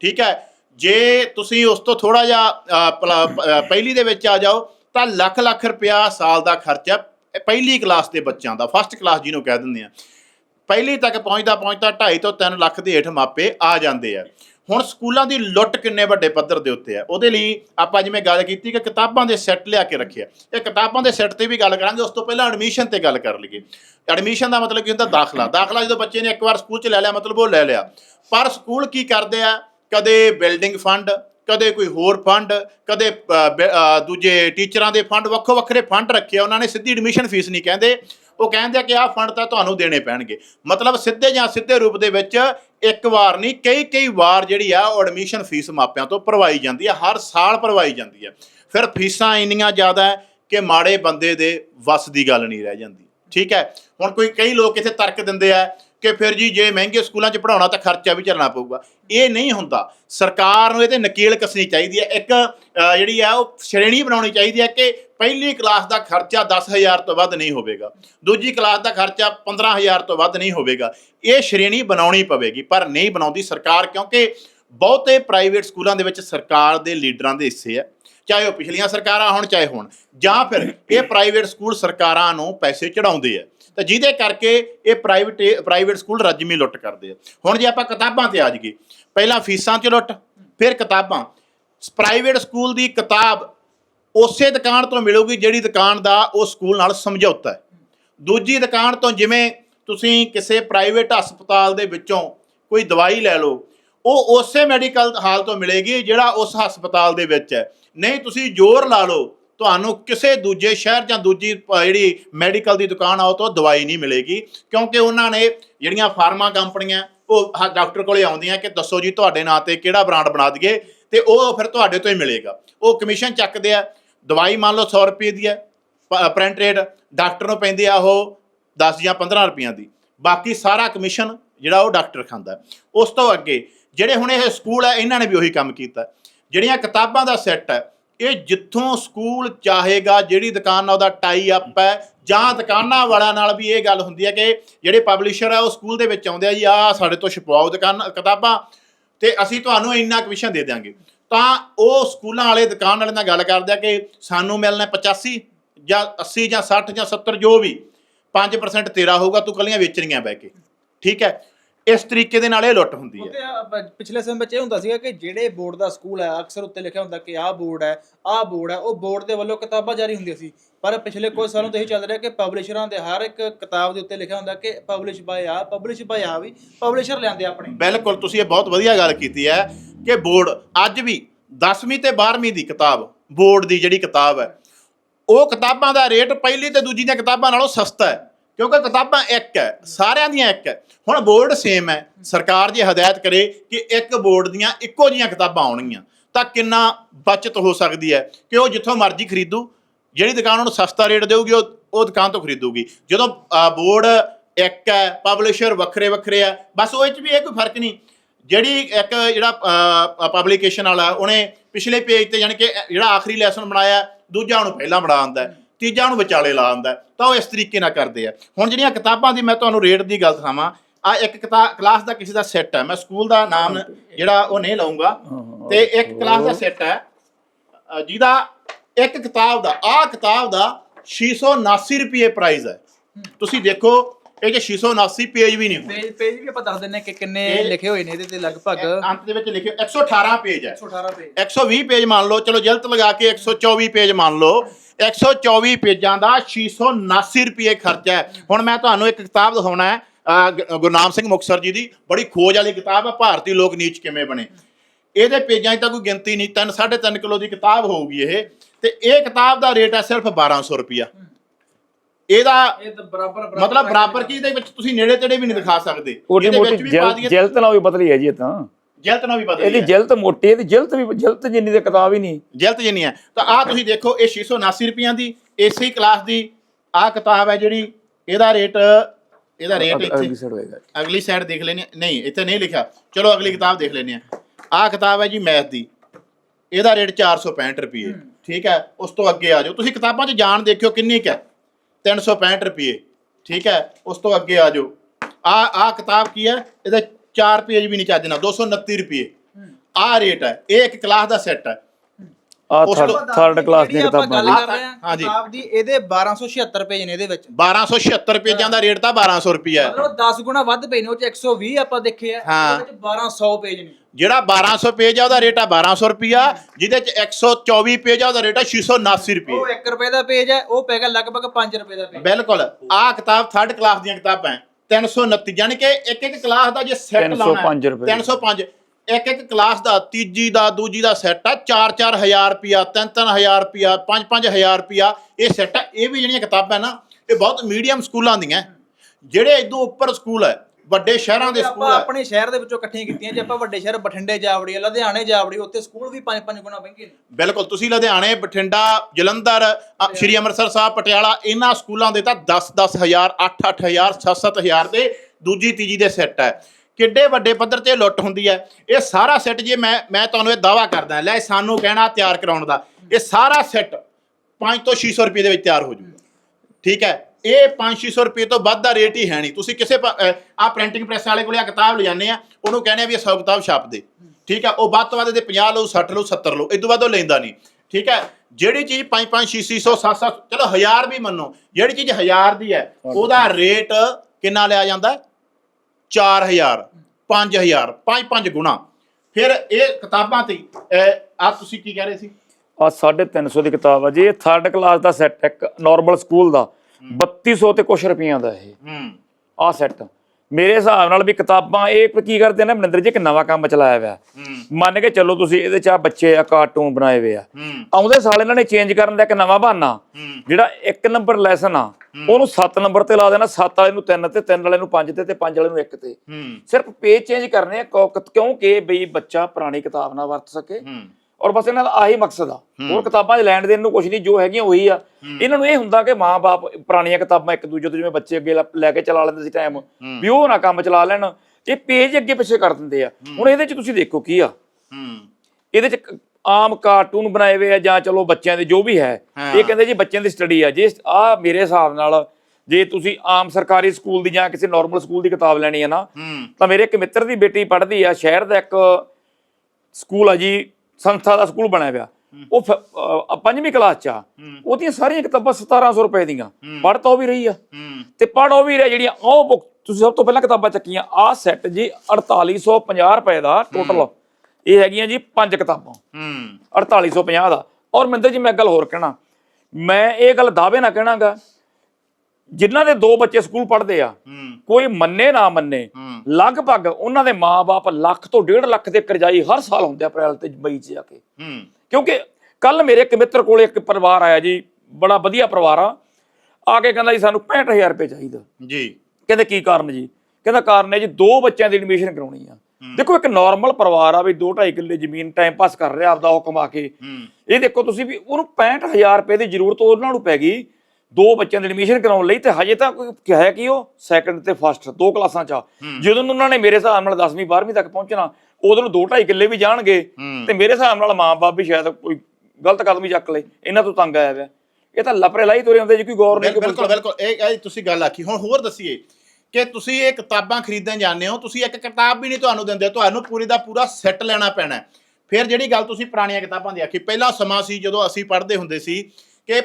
ਠੀਕ ਹੈ? ਜੇ ਤੁਸੀਂ ਉਸ ਤੋਂ ਥੋੜਾ ਜਿਹਾ ਪਲਾ- ਪਹਿਲੀ ਦੇ ਵਿੱਚ ਆ ਜਾਓ, ਤਾਂ ਲੱਖ ਲੱਖ ਰੁਪਇਆ ਸਾਲ ਦਾ ਖਰਚਾ ਪਹਿਲੀ ਕਲਾਸ ਦੇ ਬੱਚਿਆਂ ਦਾ ਫਸਟ ਕਲਾਸ ਜਿਹਨੂੰ ਕਹਿ ਦਿੰਦੇ ਆ। ਪਹਿਲੀ ਤੱਕ ਪਹੁੰਚਦਾ ਪਹੁੰਚਦਾ 2.5 ਤੋਂ 3 ਲੱਖ ਦੇ ਹੇਠ ਮਾਪੇ ਆ ਜਾਂਦੇ ਆ। ਹੁਣ ਸਕੂਲਾਂ ਦੀ ਲੁੱਟ ਕਿੰਨੇ ਵੱਡੇ ਪੱਧਰ ਦੇ ਉੱਤੇ ਆ। ਉਹਦੇ ਲਈ ਆਪਾਂ ਜਿਵੇਂ ਗੱਲ ਕੀਤੀ ਕਿ ਕਿਤਾਬਾਂ ਦੇ ਸੈੱਟ ਲਿਆ ਕੇ ਰੱਖਿਆ। ਇਹ ਕਿਤਾਬਾਂ ਦੇ ਸੈੱਟ ਤੇ ਵੀ ਗੱਲ ਕਰਾਂਗੇ, ਉਸ ਤੋਂ ਪਹਿਲਾਂ ਐਡਮਿਸ਼ਨ ਤੇ ਗੱਲ ਕਰ ਲਈਏ। ਐਡਮਿਸ਼ਨ ਦਾ ਮਤਲਬ ਕੀ ਹੁੰਦਾ, ਦਾਖਲਾ। ਦਾਖਲਾ ਜਦੋਂ ਬੱਚੇ ਨੇ ਇੱਕ ਵਾਰ ਸਕੂਲ 'ਚ ਲੈ ਲਿਆ, ਮਤਲਬ ਉਹ ਲੈ ਲਿਆ। ਪਰ ਸਕੂਲ ਕੀ ਕਰਦੇ ਆ? ਕਦੇ ਬਿਲਡਿੰਗ ਫੰਡ ਕਦੇ ਕੋਈ ਹੋਰ ਫੰਡ ਕਦੇ ਦੂਜੇ ਟੀਚਰਾਂ ਦੇ ਫੰਡ ਵੱਖੋ ਵੱਖਰੇ ਫੰਡ ਰੱਖੇ ਉਹਨਾਂ ਨੇ ਸਿੱਧੀ ਐਡਮਿਸ਼ਨ ਫੀਸ ਨਹੀਂ ਕਹਿੰਦੇ। ਉਹ ਕਹਿੰਦੇ ਆ ਕਿ ਆਹ ਫੰਡ ਤਾਂ ਤੁਹਾਨੂੰ ਦੇਣੇ ਪੈਣਗੇ। ਮਤਲਬ ਸਿੱਧੇ ਜਾਂ ਸਿੱਧੇ ਰੂਪ ਦੇ ਵਿੱਚ ਇੱਕ ਵਾਰ ਨਹੀਂ ਕਈ ਕਈ ਵਾਰ ਜਿਹੜੀ ਆ ਉਹ ਐਡਮਿਸ਼ਨ ਫੀਸ ਮਾਪਿਆਂ ਤੋਂ ਭਰਵਾਈ ਜਾਂਦੀ ਹੈ ਹਰ ਸਾਲ ਭਰਵਾਈ ਜਾਂਦੀ ਹੈ ਫਿਰ ਫੀਸਾਂ ਇੰਨੀਆਂ ਜ਼ਿਆਦਾ ਹੈ ਕਿ ਮਾੜੇ ਬੰਦੇ ਦੇ ਵੱਸ ਦੀ ਗੱਲ ਨਹੀਂ ਰਹਿ ਜਾਂਦੀ। ਠੀਕ ਹੈ? ਹੁਣ ਕੋਈ, ਕਈ ਲੋਕ ਇੱਥੇ ਤਰਕ ਦਿੰਦੇ ਆ ਕਿ ਫਿਰ ਜੀ ਜੇ ਮਹਿੰਗੇ ਸਕੂਲਾਂ 'ਚ ਪੜਾਉਣਾ ਤਾਂ ਖਰਚਾ ਵੀ ਚੱਲਣਾ ਪਊਗਾ। ਇਹ ਨਹੀਂ ਹੁੰਦਾ। ਸਰਕਾਰ ਨੂੰ ਇਹਤੇ ਨਕੀਲ ਕੱਸਣੀ ਚਾਹੀਦੀ ਹੈ। ਇੱਕ ਜਿਹੜੀ ਆ ਉਹ ਸ਼੍ਰੇਣੀ ਬਣਾਉਣੀ ਚਾਹੀਦੀ ਹੈ ਕਿ ਪਹਿਲੀ ਕਲਾਸ ਦਾ ਖਰਚਾ 10000 ਤੋਂ ਵੱਧ ਨਹੀਂ ਹੋਵੇਗਾ। ਦੂਜੀ ਕਲਾਸ ਦਾ ਖਰਚਾ 15000 ਤੋਂ ਵੱਧ ਨਹੀਂ ਹੋਵੇਗਾ। ਇਹ ਸ਼੍ਰੇਣੀ ਬਣਾਉਣੀ ਪਵੇਗੀ, ਪਰ ਨਹੀਂ ਬਣਾਉਂਦੀ ਸਰਕਾਰ ਕਿਉਂਕਿ ਬਹੁਤੇ ਪ੍ਰਾਈਵੇਟ ਸਕੂਲਾਂ ਦੇ ਵਿੱਚ ਸਰਕਾਰ ਦੇ ਲੀਡਰਾਂ ਦੇ ਹਿੱਸੇ ਆ। ਚਾਹੇ ਉਹ ਪਿਛਲੀਆਂ ਸਰਕਾਰਾਂ ਹੋਣ, ਚਾਹੇ ਹੋਣ। ਜਾਂ ਫਿਰ ਇਹ ਪ੍ਰਾਈਵੇਟ ਸਕੂਲ ਸਰਕਾਰਾਂ ਨੂੰ ਪੈਸੇ ਚੜਾਉਂਦੇ ਆ। ਤਾਂ ਜਿਹਦੇ ਕਰਕੇ ਇਹ ਪ੍ਰਾਈਵੇਟ ਪ੍ਰਾਈਵੇਟ ਸਕੂਲ ਰੱਜਮੀ ਲੁੱਟ ਕਰਦੇ ਆ। ਹੁਣ ਜੇ ਆਪਾਂ ਕਿਤਾਬਾਂ ਤੇ ਆ ਜਾਈਏ, ਪਹਿਲਾਂ ਫੀਸਾਂ 'ਚ ਲੁੱਟ, ਫਿਰ ਕਿਤਾਬਾਂ। ਪ੍ਰਾਈਵੇਟ ਸਕੂਲ ਦੀ ਕਿਤਾਬ ਉਸੇ ਦੁਕਾਨ ਤੋਂ ਮਿਲੂਗੀ ਜਿਹੜੀ ਦੁਕਾਨ ਦਾ ਉਹ ਸਕੂਲ ਨਾਲ ਸਮਝੌਤਾ ਹੈ। ਦੂਜੀ ਦੁਕਾਨ ਤੋਂ ਜਿਵੇਂ ਤੁਸੀਂ ਕਿਸੇ ਪ੍ਰਾਈਵੇਟ ਹਸਪਤਾਲ ਦੇ ਵਿੱਚੋਂ ਕੋਈ ਦਵਾਈ ਲੈ ਲਓ, ਉਹ ਉਸੇ ਮੈਡੀਕਲ ਹਾਲ ਤੋਂ ਮਿਲੇਗੀ ਜਿਹੜਾ ਉਸ ਹਸਪਤਾਲ ਦੇ ਵਿੱਚ ਹੈ। ਨਹੀਂ, ਤੁਸੀਂ ਜ਼ੋਰ ਲਾ ਲਓ। ਤੁਹਾਨੂੰ ਕਿਸੇ ਦੂਜੇ ਸ਼ਹਿਰ ਜਾਂ ਦੂਜੀ ਜਿਹੜੀ ਮੈਡੀਕਲ ਦੀ ਦੁਕਾਨ ਆ, ਉਹ ਤੋਂ ਦਵਾਈ ਨਹੀਂ ਮਿਲੇਗੀ। ਕਿਉਂਕਿ ਉਹਨਾਂ ਨੇ ਜਿਹੜੀਆਂ ਫਾਰਮਾ ਕੰਪਨੀਆਂ, ਉਹ ਹ- ਡਾਕਟਰ ਕੋਲੇ ਆਉਂਦੀਆਂ ਕਿ ਦੱਸੋ ਜੀ, ਤੁਹਾਡੇ ਨਾਂ ਤੇ ਕਿਹੜਾ ਬ੍ਰਾਂਡ ਬਣਾ ਦਈਏ ਤੇ ਉਹ ਫਿਰ ਤੁਹਾਡੇ ਤੋਂ ਹੀ ਮਿਲੇਗਾ। ਉਹ ਕਮਿਸ਼ਨ ਚੱਕਦੇ ਆ। ਦਵਾਈ ਮੰਨ ਲਓ 100 ਰੁਪਏ ਦੀ ਹੈ ਪ੍ਰਿੰਟ ਰੇਟ ਡਾਕਟਰ ਨੂੰ ਪੈਂਦੀ ਆ ਉਹ 10 ਜਾਂ 15 ਰੁਪਈਆਂ ਦੀ। ਬਾਕੀ ਸਾਰਾ ਕਮਿਸ਼ਨ ਜਿਹੜਾ ਉਹ ਡਾਕਟਰ ਖਾਂਦਾ। ਉਸ ਤੋਂ ਅੱਗੇ, ਜਿਹੜੇ ਹੁਣ ਇਹ ਸਕੂਲ ਹੈ ਇਹਨਾਂ ਨੇ ਵੀ ਉਹੀ ਕੰਮ ਕੀਤਾ। ਜਿਹੜੀਆਂ ਕਿਤਾਬਾਂ ਦਾ ਸੈੱਟ ਹੈ, ਇਹ ਜਿੱਥੋਂ ਸਕੂਲ ਚਾਹੇਗਾ, ਜਿਹੜੀ ਦੁਕਾਨ ਨਾਲ ਉਹਦਾ ਟਾਈ ਅਪ ਹੈ, ਜਾਂ ਦੁਕਾਨਾਂ ਵਾਲਿਆਂ ਨਾਲ ਵੀ ਇਹ ਗੱਲ ਹੁੰਦੀ ਹੈ ਕਿ ਜਿਹੜੇ ਪਬਲਿਸ਼ਰ ਆ, ਉਹ ਸਕੂਲ ਦੇ ਵਿੱਚ ਆਉਂਦੇ ਆ ਜੀ ਆ ਸਾਡੇ ਤੋਂ ਛਪਵਾਓ ਦੁਕਾਨ, ਕਿਤਾਬਾਂ, ਤੇ ਅਸੀਂ ਤੁਹਾਨੂੰ ਇੰਨਾ ਕਮਿਸ਼ਨ ਦੇ ਦਿਆਂਗੇ। ਤਾਂ ਉਹ ਸਕੂਲਾਂ ਵਾਲੇ, ਦੁਕਾਨ ਵਾਲੇ ਨਾਲ ਗੱਲ ਕਰਦੇ ਆ ਕਿ ਸਾਨੂੰ ਮਿਲਣਾ 85 ਜਾਂ 80 ਜਾਂ 60 ਜਾਂ 70 ਜੋ ਵੀ 5% ਤੇਰਾ ਹੋਊਗਾ, ਤੂੰ ਕੱਲੀਆਂ ਵੇਚਣੀਆਂ ਬਹਿ ਕੇ। ਠੀਕ ਹੈ? ਇਸ ਤਰੀਕੇ ਦੇ ਨਾਲ ਇਹ ਲੁੱਟ ਹੁੰਦੀ ਹੈ। ਉੱਤੇ ਆ ਪ- ਪਿਛਲੇ ਸਮੇਂ ਵਿੱਚ ਇਹ ਹੁੰਦਾ ਸੀਗਾ ਕਿ ਜਿਹੜੇ ਬੋਰਡ ਦਾ ਸਕੂਲ ਹੈ ਅਕਸਰ ਉੱਤੇ ਲਿਖਿਆ ਹੁੰਦਾ ਕਿ ਆਹ ਬੋਰਡ ਹੈ ਆਹ ਬੋਰਡ ਹੈ ਉਹ ਬੋਰਡ ਦੇ ਵੱਲੋਂ ਕਿਤਾਬਾਂ ਜਾਰੀ ਹੁੰਦੀਆਂ ਸੀ। ਪਰ ਪਿਛਲੇ ਕੁਝ ਸਾਲਾਂ ਤੋਂ ਇਹ ਚੱਲ ਰਿਹਾ ਕਿ ਪਬਲਿਸ਼ਰਾਂ ਦੇ ਹਰ ਇੱਕ ਕਿਤਾਬ ਦੇ ਉੱਤੇ ਲਿਖਿਆ ਹੁੰਦਾ ਕਿ ਪਬਲਿਸ਼ ਬਾਈ ਆ ਪਬਲਿਸ਼ ਬਾਈ ਆ ਵੀ ਪਬਲਿਸ਼ਰ ਲਿਆਂਦੇ ਆਪਣੇ। ਬਿਲਕੁਲ ਤੁਸੀਂ ਇਹ ਬਹੁਤ ਵਧੀਆ ਗੱਲ ਕੀਤੀ ਹੈ ਕਿ ਬੋਰਡ ਅੱਜ ਵੀ 10ਵੀਂ ਤੇ 12ਵੀਂ ਦੀ ਕਿਤਾਬ ਬੋਰਡ ਦੀ ਜਿਹੜੀ ਕਿਤਾਬ ਹੈ ਉਹ ਕਿਤਾਬਾਂ ਦਾ ਰੇਟ ਪਹਿਲੀ ਤੇ ਦੂਜੀ ਦੀਆਂ ਕਿਤਾਬਾਂ ਨਾਲੋਂ ਸਸਤਾ ਹੈ। ਕਿਉਂਕਿ ਕਿਤਾਬਾਂ ਇੱਕ ਹੈ, ਸਾਰਿਆਂ ਦੀਆਂ ਇੱਕ ਹੈ। ਹੁਣ ਬੋਰਡ ਸੇਮ ਹੈ। ਸਰਕਾਰ ਜੇ ਹਦਾਇਤ ਕਰੇ ਕਿ ਇੱਕ ਬੋਰਡ ਦੀਆਂ ਇੱਕੋ ਜੀਆਂ ਕਿਤਾਬਾਂ ਆਉਣਗੀਆਂ, ਤਾਂ ਕਿੰਨਾ ਬਚਤ ਹੋ ਸਕਦੀ ਹੈ ਕਿ ਉਹ ਜਿੱਥੋਂ ਮਰਜ਼ੀ ਖਰੀਦੂ। ਜਿਹੜੀ ਦੁਕਾਨ ਉਹਨੂੰ ਸਸਤਾ ਰੇਟ ਦੇਊਗੀ, ਉਹ ਉਹ ਦੁਕਾਨ ਤੋਂ ਖਰੀਦੂਗੀ। ਜਦੋਂ ਬੋਰਡ ਇੱਕ ਹੈ ਪਬਲਿਸ਼ਰ ਵੱਖਰੇ ਵੱਖਰੇ ਆ ਬਸ ਉਹ ਵਿੱਚ ਵੀ ਇਹ ਕੋਈ ਫ਼ਰਕ ਨਹੀਂ। ਜਿਹੜੀ ਇੱਕ ਜਿਹੜਾ ਪਬਲੀਕੇਸ਼ਨ ਵਾਲਾ, ਉਹਨੇ ਪਿਛਲੇ ਪੇਜ ਤੇ ਯਾਨੀ ਕਿ ਜਿਹੜਾ ਆਖਰੀ ਲੈਸਨ ਬਣਾਇਆ, ਦੂਜਾ ਉਹਨੂੰ ਪਹਿਲਾਂ ਬਣਾ ਦਿੰਦਾ ਤੀਜਾ ਉਹਨੂੰ ਵਿਚਾਲੇ ਲਾ ਆਂਦਾ। ਤਾਂ ਉਹ ਇਸ ਤਰੀਕੇ ਨਾਲ ਕਰਦੇ ਆ। ਹੁਣ ਜਿਹੜੀਆਂ ਕਿਤਾਬਾਂ ਦੀ ਮੈਂ ਤੁਹਾਨੂੰ ਰੇਟ ਦੀ ਗੱਲ ਦਿਖਾਵਾਂ ਆ ਇੱਕ ਕਿਤਾਬ ਕਲਾਸ ਦਾ ਕਿਸੇ ਦਾ ਸੈੱਟ ਹੈ ਮੈਂ ਸਕੂਲ ਦਾ ਨਾਮ ਜਿਹੜਾ ਉਹ ਨਹੀਂ ਲਵਾਂਗਾ ਤੇ ਇੱਕ ਕਲਾਸ ਦਾ ਸੈੱਟ ਹੈ ਜਿਹਦਾ ਇੱਕ ਕਿਤਾਬ ਦਾ ਆ ਕਿਤਾਬ ਦਾ 679 ਰੁਪਏ ਪ੍ਰਾਈਸ ਹੈ ਤੁਸੀਂ ਦੇਖੋ ਇਹ ਜੇ 679 ਪੇਜ ਵੀ ਨਹੀਂ ਪੇਜ ਪੇਜ ਵੀ ਆਪਾਂ ਦੱਸ ਦਿੰਨੇ ਕਿ ਕਿੰਨੇ ਇਹ- ਲਿਖੇ ਹੋਏ ਨੇ ਇਹਦੇ ਤੇ ਲਗਭਗ। ਅੰਤ ਦੇ ਵਿੱਚ ਲਿਖਿਓ 118 ਪੇਜ ਹੈ। 118 ਪੇਜ 120 ਪੇਜ ਮੰਨ ਲਓ ਚਲੋ ਜਲਤ ਲਗਾ ਕੇ 124 ਪੇਜ ਮੰਨ ਲਓ। 124 ਪੇਜਾਂ ਦਾ 679 ਰੁਪਏ ਖਰਚਾ ਹੈ। ਹੁਣ ਮੈਂ ਤੁਹਾਨੂੰ ਇੱਕ ਕਿਤਾਬ ਦਿਖਾਉਣਾ ਹੈ ਅਹ, ਗ- ਗੁਰਨਾਮ ਸਿੰਘ ਮੁਕਤਸਰ ਜੀ ਦੀ। ਬੜੀ ਖੋਜ ਵਾਲੀ ਕਿਤਾਬ ਹੈ ਭਾਰਤੀ ਲੋਕ ਨੀਚ ਕਿਵੇਂ ਬਣੇ। ਇਹਦੇ ਪੇਜਾਂ 'ਚ ਤਾਂ ਕੋਈ ਗਿਣਤੀ ਨਹੀਂ 3 3.5 ਕਿਲੋ ਦੀ ਕਿਤਾਬ ਹੋਊਗੀ ਇਹ। ਤੇ ਇਹ ਕਿਤਾਬ ਦਾ ਰੇਟ ਹੈ ਸਿਰਫ 1200 ਰੁਪਿਆ ਇਹਦਾ ਇਹ ਤਾਂ ਬਰਾਬਰ ਮਤਲਬ ਬਰਾਬਰ ਕੀ ਦੇ ਵਿੱਚ ਤੁਸੀਂ ਨੇੜੇ ਤੇੜੇ ਵੀ ਨਹੀਂ ਦਿਖਾ ਸਕਦੇ। ਉਹਦੀ ਇਹਦੇ ਵਿੱਚ ਮੋਟੀ ਜਲਤ ਨਾਲ ਵੀ ਪਤਲੀ ਹੈ ਜੀ ਇਹ ਤਾਂ। ਜਲਤ ਨਾਲ ਵੀ ਬਦਲ ਇਹਦੀ ਜਲਤ ਮੋਟੀ ਇਹਦੀ ਜਲਤ ਵੀ ਜਲਤ ਜਿੰਨੀ ਤੇ ਕਿਤਾਬ ਹੀ ਨਹੀਂ। ਜਲਤ ਜਿੰਨੀ ਹੈ। ਤਾਂ ਆਹ ਤੁਸੀਂ ਦੇਖੋ ਇਹ 679 ਰੁਪਈਆਂ ਦੀ ਇਸੇ ਕਲਾਸ ਦੀ ਆਹ ਕਿਤਾਬ ਹੈ ਜਿਹੜੀ। ਇਹਦਾ ਰੇਟ ਇਹਦਾ ਰੇਟ ਅਗਲੀ ਇੱਥੇ ਸਾਈਡ ਹੋਏਗਾ। ਅਗਲੀ ਸਾਈਡ ਦੇਖ ਲੈਣੇ ਨਹੀਂ ਇੱਥੇ ਨਹੀਂ ਲਿਖਿਆ। ਚਲੋ ਅਗਲੀ ਕਿਤਾਬ ਦੇਖ ਲੈਣੇ ਆ ਆਹ ਕਿਤਾਬ ਹੈ ਜੀ ਮੈਥ ਦੀ। ਇਹਦਾ ਰੇਟ 465 ਰੁਪਏ ਠੀਕ ਹੈ? ਉਸ ਤੋਂ ਅੱਗੇ ਆ ਜਾਓ। ਤੁਸੀਂ ਕਿਤਾਬਾਂ 'ਚ ਜਾਣ ਦੇਖਿਓ ਕਿੰਨੀ ਕੁ ਹੈ। 365 ਰੁਪਏ। ਠੀਕ ਹੈ ਉਸ ਤੋਂ ਅੱਗੇ ਆ ਜਾਓ। ਆ ਆ ਕਿਤਾਬ ਕੀ ਹੈ? ਇਹਦਾ 4 ਪੇਜ ਵੀ ਨਹੀਂ ਚੱਜ ਨਾਲ 229 ਰੁਪਏ। ਆ ਰੇਟ ਹੈ ਇਹ ਇੱਕ ਕਲਾਸ ਦਾ ਸੈੱਟ ਹੈ। ਆ ਥਰਡ ਕਲਾਸ ਦੀਆਂ ਕਿਤਾਬਾਂ ਜੀ ਹਾਂ ਹਾਂਜੀ। ਕਿਤਾਬ ਦੀ ਇਹਦੇ 1276 ਪੇਜ ਨੇ ਇਹਦੇ ਵਿੱਚ। 1276 ਪੇਜਾਂ ਦਾ ਰੇਟ ਤਾਂ 1200 ਰੁਪਏ ਹੈ। ਮਤਲਬ 10 ਗੁਣਾ ਵੱਧ ਪਏ ਨੇ ਉਹ ਚ 120 ਆਪਾਂ ਦੇਖੇ ਆ ਹਾਂ। ਇਹਦੇ ਵਿੱਚ 1200 ਪੇਜ ਨੇ। ਜਿਹੜਾ 1200 ਪੇਜ ਆ ਉਹਦਾ ਰੇਟ ਆ 1200 ਰੁਪਿਆ ਜਿਹਦੇ ਚ 124 ਪੇਜ ਆ ਉਹਦਾ ਰੇਟ ਆ 679 ਰੁਪਏ ਉਹ 1 ਰੁਪਏ ਦਾ ਪੇਜ ਹੈ ਉਹ ਪੈਗਾ ਲਗਭਗ 5 ਰੁਪਏ ਦਾ ਪੇਜ। ਬਿਲਕੁਲ। ਆਹ ਕਿਤਾਬ ਥਰਡ ਕਲਾਸ ਦੀਆਂ ਕਿਤਾਬਾਂ ਹੈ। 329 ਯਾਨੀ ਕਿ ਇੱਕ ਇੱਕ ਕਲਾਸ ਦਾ ਜੇ ਸੈੱਟ ਲਾਉਣਾ 305 ਰੁਪਏ। 305 ਇੱਕ ਇੱਕ ਕਲਾਸ ਦਾ ਤੀਜੀ ਦਾ ਦੂਜੀ ਦਾ ਸੈੱਟ ਆ 4-4000 ਰੁਪਿਆ 3-3000 ਰੁਪਿਆ 5-5000 ਰੁਪਿਆ ਇਹ ਸੈੱਟ ਆ ਇਹ ਵੀ ਜਿਹੜੀਆਂ ਕਿਤਾਬਾਂ ਨਾ ਇਹ ਬਹੁਤ ਮੀਡੀਅਮ ਸਕੂਲਾਂ ਦੀਆਂ। ਜਿਹੜੇ ਇਦੋਂ ਉੱਪਰ ਸਕੂਲ ਹੈ ਵੱਡੇ ਸ਼ਹਿਰਾਂ ਦੇ ਸਕੂਲ ਆਪਾਂ ਆਪਣੇ ਸ਼ਹਿਰ ਦੇ ਵਿੱਚੋਂ ਇਕੱਠੀਆਂ ਕੀਤੀਆਂ ਜੇ ਆਪਾਂ ਵੱਡੇ ਸ਼ਹਿਰ ਬਠਿੰਡੇ ਜਾਵੜੀ ਲੁਧਿਆਣੇ ਜਾਵੜੀ ਉੱਥੇ ਸਕੂਲ ਵੀ 5-5 ਗੁਣਾ ਮਹਿੰਗੇ ਨੇ। ਬਿਲਕੁਲ ਤੁਸੀਂ ਲੁਧਿਆਣੇ ਬਠਿੰਡਾ ਜਲੰਧਰ ਸ਼੍ਰੀ ਅੰਮ੍ਰਿਤਸਰ ਸਾਹਿਬ ਪਟਿਆਲਾ ਇਹਨਾਂ ਸਕੂਲਾਂ ਦੇ ਤਾਂ 10-10 ਹਜ਼ਾਰ 8-8 ਹਜ਼ਾਰ 7-7 ਹਜ਼ਾਰ ਦੇ ਦੂਜੀ ਤੀਜੀ ਦੇ ਸੈੱਟ ਹੈ। ਕਿੱਡੇ ਵੱਡੇ ਪੱਧਰ ਤੇ ਲੁੱਟ ਹੁੰਦੀ ਹੈ। ਇਹ ਸਾਰਾ ਸੈੱਟ ਜੇ ਮੈਂ ਮੈਂ ਤੁਹਾਨੂੰ ਇਹ ਦਾਵਾ ਕਰਦਾ ਲੈ ਸਾਨੂੰ ਕਹਿਣਾ ਤਿਆਰ ਕਰਾਉਣ ਦਾ। ਇਹ ਸਾਰਾ ਸੈੱਟ 5 ਤੋਂ 600 ਰੁਪਏ ਦੇ ਵਿੱਚ ਤਿਆਰ ਹੋ ਜਾਊਗਾ। ਠੀਕ ਹੈ? ਇਹ 5-600 ਰੁਪਏ ਤੋਂ ਵੱਧ ਦਾ ਰੇਟ ਹੀ ਹੈ ਨਹੀਂ। ਤੁਸੀਂ ਕਿਸੇ ਆ ਪ੍ਰਿੰਟਿੰਗ ਪ੍ਰੈਸ ਵਾਲੇ ਕੋਲੇ ਆ ਕਿਤਾਬ ਲਿਜਾਨੇ ਆ ਉਹਨੂੰ ਕਹਿੰਦੇ ਆ ਵੀ ਇਹ 100 ਕਿਤਾਬ ਛਾਪ ਦੇ। ਠੀਕ ਹੈ? ਉਹ ਵੱਧ ਤੋਂ ਵੱਧ ਦੇ 50 ਲਓ 60 ਲਓ 70 ਲਓ ਇਦੋਂ ਵੱਧ ਉਹ ਲੈਂਦਾ ਨਹੀਂ। ਠੀਕ ਹੈ? ਜਿਹੜੀ ਚੀਜ਼ 5-5 600 700 ਚਲੋ 1000 ਵੀ ਮੰਨੋ ਜਿਹੜੀ ਚੀਜ਼ 1000 ਦੀ ਹੈ ਉਹਦਾ ਰੇਟ ਕਿੰਨਾ ਲਿਆ ਜਾਂਦਾ? 4000 5000 5-5 ਗੁਣਾ। ਫਿਰ ਇਹ ਕਿਤਾਬਾਂ ਤੇ ਆ ਤੁਸੀਂ ਕੀ ਕਹਿ ਰਹੇ ਸੀ? ਆ 350 ਦੀ ਕਿਤਾਬ ਆ ਜੀ। ਇਹ ਥਰਡ ਕਲਾਸ ਦਾ ਸੈੱਟ ਇੱਕ ਨਾਰਮਲ ਸਕੂਲ ਦਾ। 3200 ਤੇ ਕੁਛ ਰੁਪਈਆਂ ਦਾ ਇਹ। ਹੂੰ। ਆ ਸੈੱਟ ਮੇਰੇ ਹਿਸਾਬ ਨਾਲ ਵੀ ਕਿਤਾਬਾਂ ਇਹ ਕੀ ਕਰਦੇ ਨੇ ਮਨਿੰਦਰ ਜੀ ਇੱਕ ਨਵਾਂ ਕੰਮ ਚਲਾਇਆ ਹੋਇਆ। ਮੰਨ ਕੇ ਚੱਲੋ ਤੁਸੀਂ ਇਹਦੇ ਚ ਆ ਬੱਚੇ ਆ ਕਾਰਟੂਨ ਬਣਾਏ ਹੋਏ ਆ। ਆਉਂਦੇ ਸਾਲ ਇਹਨਾਂ ਨੇ ਚੇਂਜ ਕਰਨ ਦਾ ਇੱਕ ਨਵਾਂ ਬਹਾਨਾ। ਜਿਹੜਾ 1 ਨੰਬਰ ਲੈਸਨ ਆ ਉਹਨੂੰ 7 ਨੰਬਰ ਤੇ ਲਾ ਦੇਣਾ 7 ਵਾਲੇ ਨੂੰ 3 ਤੇ 3 ਵਾਲੇ ਨੂੰ 5 ਤੇ ਤੇ 5 ਵਾਲੇ ਨੂੰ 1 ਤੇ। ਸਿਰਫ ਪੇਜ ਚੇਂਜ ਕਰਨੇ ਆ ਕਿਉਂ- ਕਿਉਂਕਿ ਬਈ ਬੱਚਾ ਪੁਰਾਣੀ ਕਿਤਾਬ ਨਾਲ ਵਰਤ ਸਕੇ। ਔਰ ਬਸ ਇਹਨਾਂ ਦਾ ਆਹੀ ਮਕਸਦ ਆ। ਹੋਰ ਕਿਤਾਬਾਂ 'ਚ ਲੈਣ ਦੇਣ ਨੂੰ ਕੁਝ ਨਹੀਂ ਜੋ ਹੈਗੀਆਂ ਉਹੀ ਆ। ਇਹਨਾਂ ਨੂੰ ਇਹ ਹੁੰਦਾ ਕਿ ਮਾਂ-ਬਾਪ ਪੁਰਾਣੀਆਂ ਕਿਤਾਬਾਂ ਇੱਕ ਦੂਜੇ ਤੋਂ ਜਿਵੇਂ ਬੱਚੇ ਅੱਗੇ ਲ- ਕੇ ਚਲਾ ਲੈਂਦੇ ਸੀ ਟਾਈਮ ਵੀ ਉਹ ਨਾ ਕੰਮ ਚਲਾ ਲੈਣ। ਇਹ ਪੇਜ ਅੱਗੇ ਪਿੱਛੇ ਕਰ ਦਿੰਦੇ ਆ। ਹੁਣ ਇਹਦੇ 'ਚ ਤੁਸੀਂ ਦੇਖੋ ਕੀ ਆ। ਇਹਦੇ 'ਚ ਆਮ ਕਾਰਟੂਨ ਬਣਾਏ ਹੋਏ ਆ ਜਾਂ ਚਲੋ ਬੱਚਿਆਂ ਦੇ ਜੋ ਵੀ ਹੈ। ਇਹ ਕਹਿੰਦੇ ਜੀ ਬੱਚਿਆਂ ਦੀ ਸਟੱਡੀ ਆ। ਜੇ ਆ ਮੇਰੇ ਹਿਸਾਬ ਨਾਲ ਜੇ ਤੁਸੀਂ ਆਮ ਸਰਕਾਰੀ ਸਕੂਲ ਦੀ ਜਾਂ ਕਿਸੇ ਨਾਰਮਲ ਸਕੂਲ ਦੀ ਕਿਤਾਬ ਲੈਣੀ ਹੈ ਨਾ ਤਾਂ ਮੇਰੇ ਇੱਕ ਮਿੱਤਰ ਦੀ ਬੇਟੀ ਪੜ੍ਹਦੀ ਆ। ਸ਼ਹਿਰ ਦਾ ਇੱਕ ਸਕੂਲ ਆ ਜੀ ਸੰਸਥਾ ਦਾ ਸਕੂਲ ਬਣਿਆ ਪਿਆ। ਉਹ ਫ- ਅਹ ਪੰਜਵੀਂ ਕਲਾਸ ਚ ਆ। ਉਹਦੀਆਂ ਸਾਰੀਆਂ ਕਿਤਾਬਾਂ 1700 ਰੁਪਏ ਦੀਆਂ। ਪੜ੍ਹ ਤਾਂ ਉਹ ਵੀ ਰਹੀ ਆ। ਤੇ ਪੜ੍ਹ ਉਹ ਵੀ ਰਿਹਾ ਜਿਹੜੀਆਂ ਉਹ ਬੁੱਕ ਤੁਸੀਂ ਸਭ ਤੋਂ ਪਹਿਲਾਂ ਕਿਤਾਬਾਂ ਚੱਕੀਆਂ। ਆ ਸੈੱਟ ਜੀ 4850 ਰੁਪਏ ਦਾ ਟੋਟਲ ਇਹ ਹੈਗੀਆਂ ਜੀ ਪੰਜ ਕਿਤਾਬਾਂ। ਹੂੰ। 4850 ਦਾ। ਔਰ ਮਿੰਦਰ ਜੀ ਮੈਂ ਇੱਕ ਗੱਲ ਹੋਰ ਕਹਿਣਾ। ਮੈਂ ਇਹ ਗੱਲ ਦਾਅਵੇ ਨਾ ਕਹਿਣਾਗਾ ਜਿਨ੍ਹਾਂ ਦੇ ਦੋ ਬੱਚੇ ਸਕੂਲ ਪੜ੍ਹਦੇ ਆ ਕੋਈ ਮੰਨੇ ਨਾ ਮੰਨੇ। ਲਗਭਗ ਉਹਨਾਂ ਦੇ ਮਾਪੇ ਲੱਖ ਤੋਂ ਡੇਢ ਲੱਖ ਦੇ ਕਰਜ਼ਾਈ ਹਰ ਸਾਲ ਹੁੰਦੇ ਅਪ੍ਰੈਲ ਤੇ ਮਈ ਚ ਜਾ ਕੇ। ਕਿਉਂਕਿ ਕੱਲ ਮੇਰੇ ਇੱਕ ਮਿੱਤਰ ਕੋਲ ਇੱਕ ਪਰਿਵਾਰ ਆਇਆ ਜੀ ਬੜਾ ਵਧੀਆ ਪਰਿਵਾਰ ਆ ਆ ਕੇ ਕਹਿੰਦਾ ਜੀ ਸਾਨੂੰ 65000 ਰੁਪਏ ਚਾਹੀਦਾ। ਜੀ। ਕਹਿੰਦੇ ਕੀ ਕਾਰਨ ਜੀ? ਕਹਿੰਦਾ ਕਾਰਨ ਹੈ ਜੀ ਦੋ ਬੱਚਿਆਂ ਦੀ ਐਡਮਿਸ਼ਨ ਕਰਾਉਣੀ ਆ। ਦੇਖੋ ਇੱਕ ਨਾਰਮਲ ਪਰਿਵਾਰ ਆ ਵੀ 2.5 ਕਿੱਲੇ ਜ਼ਮੀਨ ਟਾਈਮ ਪਾਸ ਕਰ ਰਿਹਾ ਆਪਦਾ ਉਹ ਕਮਾ ਕੇ। ਇਹ ਦੇਖੋ ਤੁਸੀਂ ਵੀ ਉਹਨੂੰ 65000 ਰੁਪਏ ਦੀ ਜ਼ਰੂਰਤ ਉਹਨਾਂ ਨੂੰ ਪੈ ਗਈ ਦੋ ਬੱਚਿਆਂ ਦੀ ਐਡਮਿਸ਼ਨ ਕਰਾਉਣ ਲਈ ਤੇ ਹਜੇ ਤਾਂ ਕੋਈ ਹੈ ਕਿ ਉਹ ਸੈਕੰਡ ਤੇ ਫਸਟ ਦੋ ਕਲਾਸਾਂ ਚ ਆ। ਜਦੋਂ ਨੂੰ ਉਹਨਾਂ ਨੇ ਮੇਰੇ ਹਿਸਾਬ ਨਾਲ 10ਵੀਂ 12ਵੀਂ ਤੱਕ ਪਹੁੰਚਣਾ ਉਦੋਂ ਨੂੰ 2.5 ਕਿੱਲੇ ਵੀ ਜਾਣਗੇ। ਤੇ ਮੇਰੇ ਹਿਸਾਬ ਨਾਲ ਮਾਂ-ਬਾਪ ਵੀ ਸ਼ਾਇਦ ਕੋਈ ਗਲਤ ਕਦਮ ਹੀ ਚੱਕ ਲੇ ਇਹਨਾਂ ਤੋਂ ਤੰਗ ਆਇਆ ਹੋਇਆ ਇਹ ਤਾਂ ਲਪਰੇ ਲਾਈ ਤੁਰੇ ਹੁੰਦੇ ਜੀ ਕੋਈ ਗੌਰ ਨਹੀਂ ਕੋਈ ਬਿਲਕੁਲ ਬਿਲਕੁਲ ਇਹ ਇਹ ਤੁਸੀਂ ਗੱਲ ਆਖੀ ਹੁਣ ਹੋਰ ਦਸੀਏ ਕਿ ਤੁਸੀਂ ਇਹ ਕਿਤਾਬਾਂ ਖਰੀਦਣ ਜਾਂਦੇ ਹੋ ਤੁਸੀਂ ਇੱਕ ਕਿਤਾਬ ਵੀ ਨਹੀਂ ਤੁਹਾਨੂੰ ਦਿੰਦੇ ਤੁਹਾਨੂੰ ਪੂਰੀ ਦਾ ਪੂਰਾ ਸੈੱਟ ਲੈਣਾ ਪੈਣਾ ਹੈ। ਫਿਰ ਜਿਹੜੀ ਗੱਲ ਤੁਸੀਂ ਪੁਰਾਣੀਆਂ ਕਿਤਾਬਾਂ ਦੀ ਆਖੀ ਪਹਿਲਾ ਸਮਾਂ ਸੀ ਜਦੋਂ ਅਸੀਂ ਪੜ੍ਹਦੇ ਹੁੰਦੇ ਸੀ ਕਿ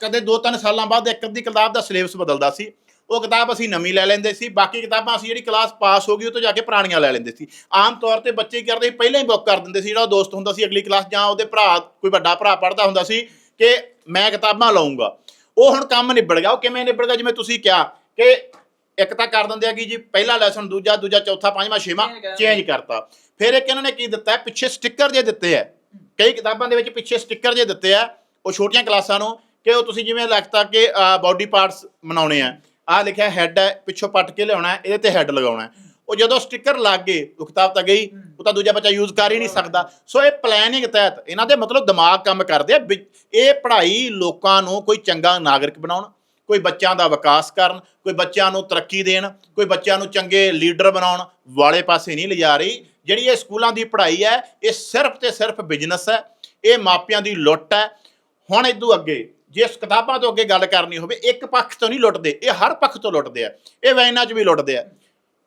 ਕਦੇ 2-3 ਸਾਲਾਂ ਬਾਅਦ ਇੱਕ ਅੱਧੀ ਕਿਤਾਬ ਦਾ ਸਿਲੇਬਸ ਬਦਲਦਾ ਸੀ। ਉਹ ਕਿਤਾਬ ਅਸੀਂ ਨਵੀਂ ਲੈ ਲੈਂਦੇ ਸੀ। ਬਾਕੀ ਕਿਤਾਬਾਂ ਅਸੀਂ ਜਿਹੜੀ ਕਲਾਸ ਪਾਸ ਹੋ ਗਈ ਉਹ ਤੋਂ ਜਾ ਕੇ ਪੁਰਾਣੀਆਂ ਲੈ ਲੈਂਦੇ ਸੀ। ਆਮ ਤੌਰ ਤੇ ਬੱਚੇ ਕੀ ਕਰਦੇ ਸੀ? ਪਹਿਲਾਂ ਹੀ ਬੁੱਕ ਕਰ ਦਿੰਦੇ ਸੀ। ਜਿਹੜਾ ਦੋਸਤ ਹੁੰਦਾ ਸੀ ਅਗਲੀ ਕਲਾਸ ਜਾਂ ਉਹਦੇ ਭਰਾ ਕੋਈ ਵੱਡਾ ਭਰਾ ਪੜ੍ਹਦਾ ਹੁੰਦਾ ਸੀ ਕਿ ਮੈਂ ਕਿਤਾਬਾਂ ਲਵਾਂਗਾ ਉਹ ਹੁਣ ਕੰਮ ਨਿਬੜ ਗਿਆ। ਉਹ ਕਿਵੇਂ ਨਿਬੜ ਗਿਆ? ਜਿਵੇਂ ਤੁਸੀਂ ਕਿਹਾ ਕਿ ਇੱਕ ਤਾਂ ਕਰ ਦਿੰਦੇ ਆ ਕਿ ਜੀ ਪਹਿਲਾ ਲੈਸਨ ਦੂਜਾ ਦੂਜਾ ਚੌਥਾ ਪੰਜਵਾਂ ਛੇਵਾਂ ਚੇਂਜ ਕਰਤਾ। ਫਿਰ ਇੱਕ ਇਹਨਾਂ ਨੇ ਕੀ ਦਿੱਤਾ? ਪਿੱਛੇ ਸਟicker ਜੇ ਦਿੱਤੇ ਆ। ਕਈ ਕਿਤਾਬਾਂ ਦੇ ਵਿੱਚ ਪਿੱਛੇ ਸਟicker ਜੇ ਦਿੱਤੇ ਆ। ਉਹ ਛੋਟੀਆਂ ਕਲਾਸਾਂ ਨੂੰ ਕਿ ਉਹ ਤੁਸੀਂ ਜਿਵੇਂ ਲੱਗਦਾ ਕਿ ਬਾਡੀ ਪਾਰਟਸ ਬਣਾਉਣੇ ਆ। ਆਹ ਲਿਖਿਆ ਹੈੱਡ ਹੈ ਪਿੱਛੋਂ ਪੱਟ ਕੇ ਲਿਆਉਣਾ ਇਹਦੇ ਤੇ ਹੈੱਡ ਲਗਾਉਣਾ। ਉਹ ਜਦੋਂ ਸਟicker ਲੱਗ ਗਏ ਉਹ ਕਿਤਾਬ ਤਾਂ ਗਈ ਉਹ ਤਾਂ ਦੂਜਾ ਬੱਚਾ ਯੂਜ਼ ਕਰ ਹੀ ਨਹੀਂ ਸਕਦਾ। ਸੋ ਇਹ ਪਲੈਨਿੰਗ ਤਹਿਤ ਇਹਨਾਂ ਦੇ ਮਤਲਬ ਦਿਮਾਗ ਕੰਮ ਕਰਦੇ ਆ ਇਹ ਪੜ੍ਹਾਈ ਲੋਕਾਂ ਨੂੰ ਕੋਈ ਚੰਗਾ ਨਾਗਰਿਕ ਬਣਾਉਣ ਕੋਈ ਬੱਚਿਆਂ ਦਾ ਵਿਕਾਸ ਕਰਨ ਕੋਈ ਬੱਚਿਆਂ ਨੂੰ ਤਰੱਕੀ ਦੇਣ ਕੋਈ ਬੱਚਿਆਂ ਨੂੰ ਚੰਗੇ ਲੀਡਰ ਬਣਾਉਣ ਵਾਲੇ ਪਾਸੇ ਨਹੀਂ ਲਿਜਾ ਰਹੀ। ਜਿਹੜੀ ਇਹ ਸਕੂਲਾਂ ਦੀ ਪੜ੍ਹਾਈ ਹੈ ਇਹ ਸਿਰਫ ਤੇ ਸਿਰਫ ਬਿਜ਼ਨਸ ਹੈ। ਇਹ ਮਾਪਿਆਂ ਦੀ ਲੁੱਟ ਹੈ। ਹੁਣ ਇਦੋਂ ਅੱਗੇ, ਜੇ ਕਿਤਾਬਾਂ ਤੋਂ ਅੱਗੇ ਗੱਲ ਕਰਨੀ ਹੋਵੇ, ਇੱਕ ਪੱਖ ਤੋਂ ਨਹੀਂ ਲੁੱਟਦੇ, ਇਹ ਹਰ ਪੱਖ ਤੋਂ ਲੁੱਟਦੇ ਆ। ਇਹ ਵੈਨਾਂ 'ਚ ਵੀ ਲੁੱਟਦੇ ਆ।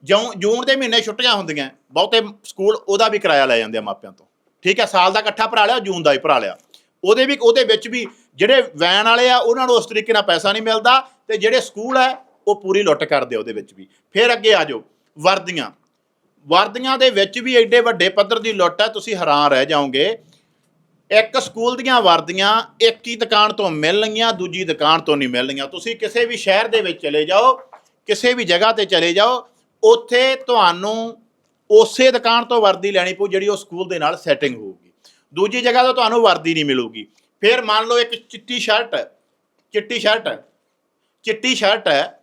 ਜੂਨ ਜੂਨ ਦੇ ਮਹੀਨੇ ਛੁੱਟੀਆਂ ਹੁੰਦੀਆਂ, ਬਹੁਤੇ ਸਕੂਲ ਉਹਦਾ ਵੀ ਕਿਰਾਇਆ ਲੈ ਜਾਂਦੇ ਆ ਮਾਪਿਆਂ ਤੋਂ। ਠੀਕ ਹੈ, ਸਾਲ ਦਾ ਇਕੱਠਾ ਭਰਾ ਲਿਆ, ਜੂਨ ਦਾ ਹੀ ਭਰਾ ਲਿਆ। ਉਹਦੇ ਵੀ, ਉਹਦੇ ਵਿੱਚ ਵੀ ਜਿਹੜੇ ਵੈਨ ਵਾਲੇ ਆ, ਉਹਨਾਂ ਨੂੰ ਉਸ ਤਰੀਕੇ ਨਾਲ ਪੈਸਾ ਨਹੀਂ ਮਿਲਦਾ ਤੇ ਜਿਹੜੇ ਸਕੂਲ ਹੈ, ਉਹ ਪੂਰੀ ਲੁੱਟ ਕਰਦੇ ਉਹਦੇ ਵਿੱਚ ਵੀ। ਫਿਰ ਅੱਗੇ ਆ ਜਾਓ, ਵਰਦੀਆਂ। ਵਰਦੀਆਂ ਦੇ ਵਿੱਚ ਵੀ ਐਡੇ ਵੱਡੇ ਪੱਧਰ ਦੀ ਲੁੱਟ ਹੈ, ਤੁਸੀਂ ਹੈਰਾਨ ਰਹਿ ਜਾਓਗੇ। ਇੱਕ ਸਕੂਲ ਦੀਆਂ ਵਰਦੀਆਂ, ਇੱਕ ਹੀ ਦੁਕਾਨ ਤੋਂ ਮਿਲਣਗੀਆਂ ਦੂਜੀ ਦੁਕਾਨ ਤੋਂ ਨਹੀਂ ਮਿਲਣਗੀਆਂ ਤੁਸੀਂ ਕਿਸੇ ਵੀ ਸ਼ਹਿਰ ਦੇ ਵਿੱਚ ਚਲੇ ਜਾਓ, ਕਿਸੇ ਵੀ ਜਗ੍ਹਾ ਤੇ ਚਲੇ ਜਾਓ, ਉੱਥੇ ਤੁਹਾਨੂੰ ਉਸੇ ਦੁਕਾਨ ਤੋਂ ਵਰਦੀ ਲੈਣੀ ਪਊ, ਜਿਹੜੀ ਉਹ ਸਕੂਲ ਦੇ ਨਾਲ ਸੈਟਿੰਗ ਹੋਊਗੀ। ਦੂਜੀ ਜਗ੍ਹਾ ਤੋਂ ਤੁਹਾਨੂੰ ਵਰਦੀ ਨਹੀਂ ਮਿਲੂਗੀ। ਫਿਰ ਮੰਨ ਲਓ ਇੱਕ ਚਿੱਟੀ ਸ਼ਰਟ ਚਿੱਟੀ ਸ਼ਰਟ ਚਿੱਟੀ ਸ਼ਰਟ ਹੈ,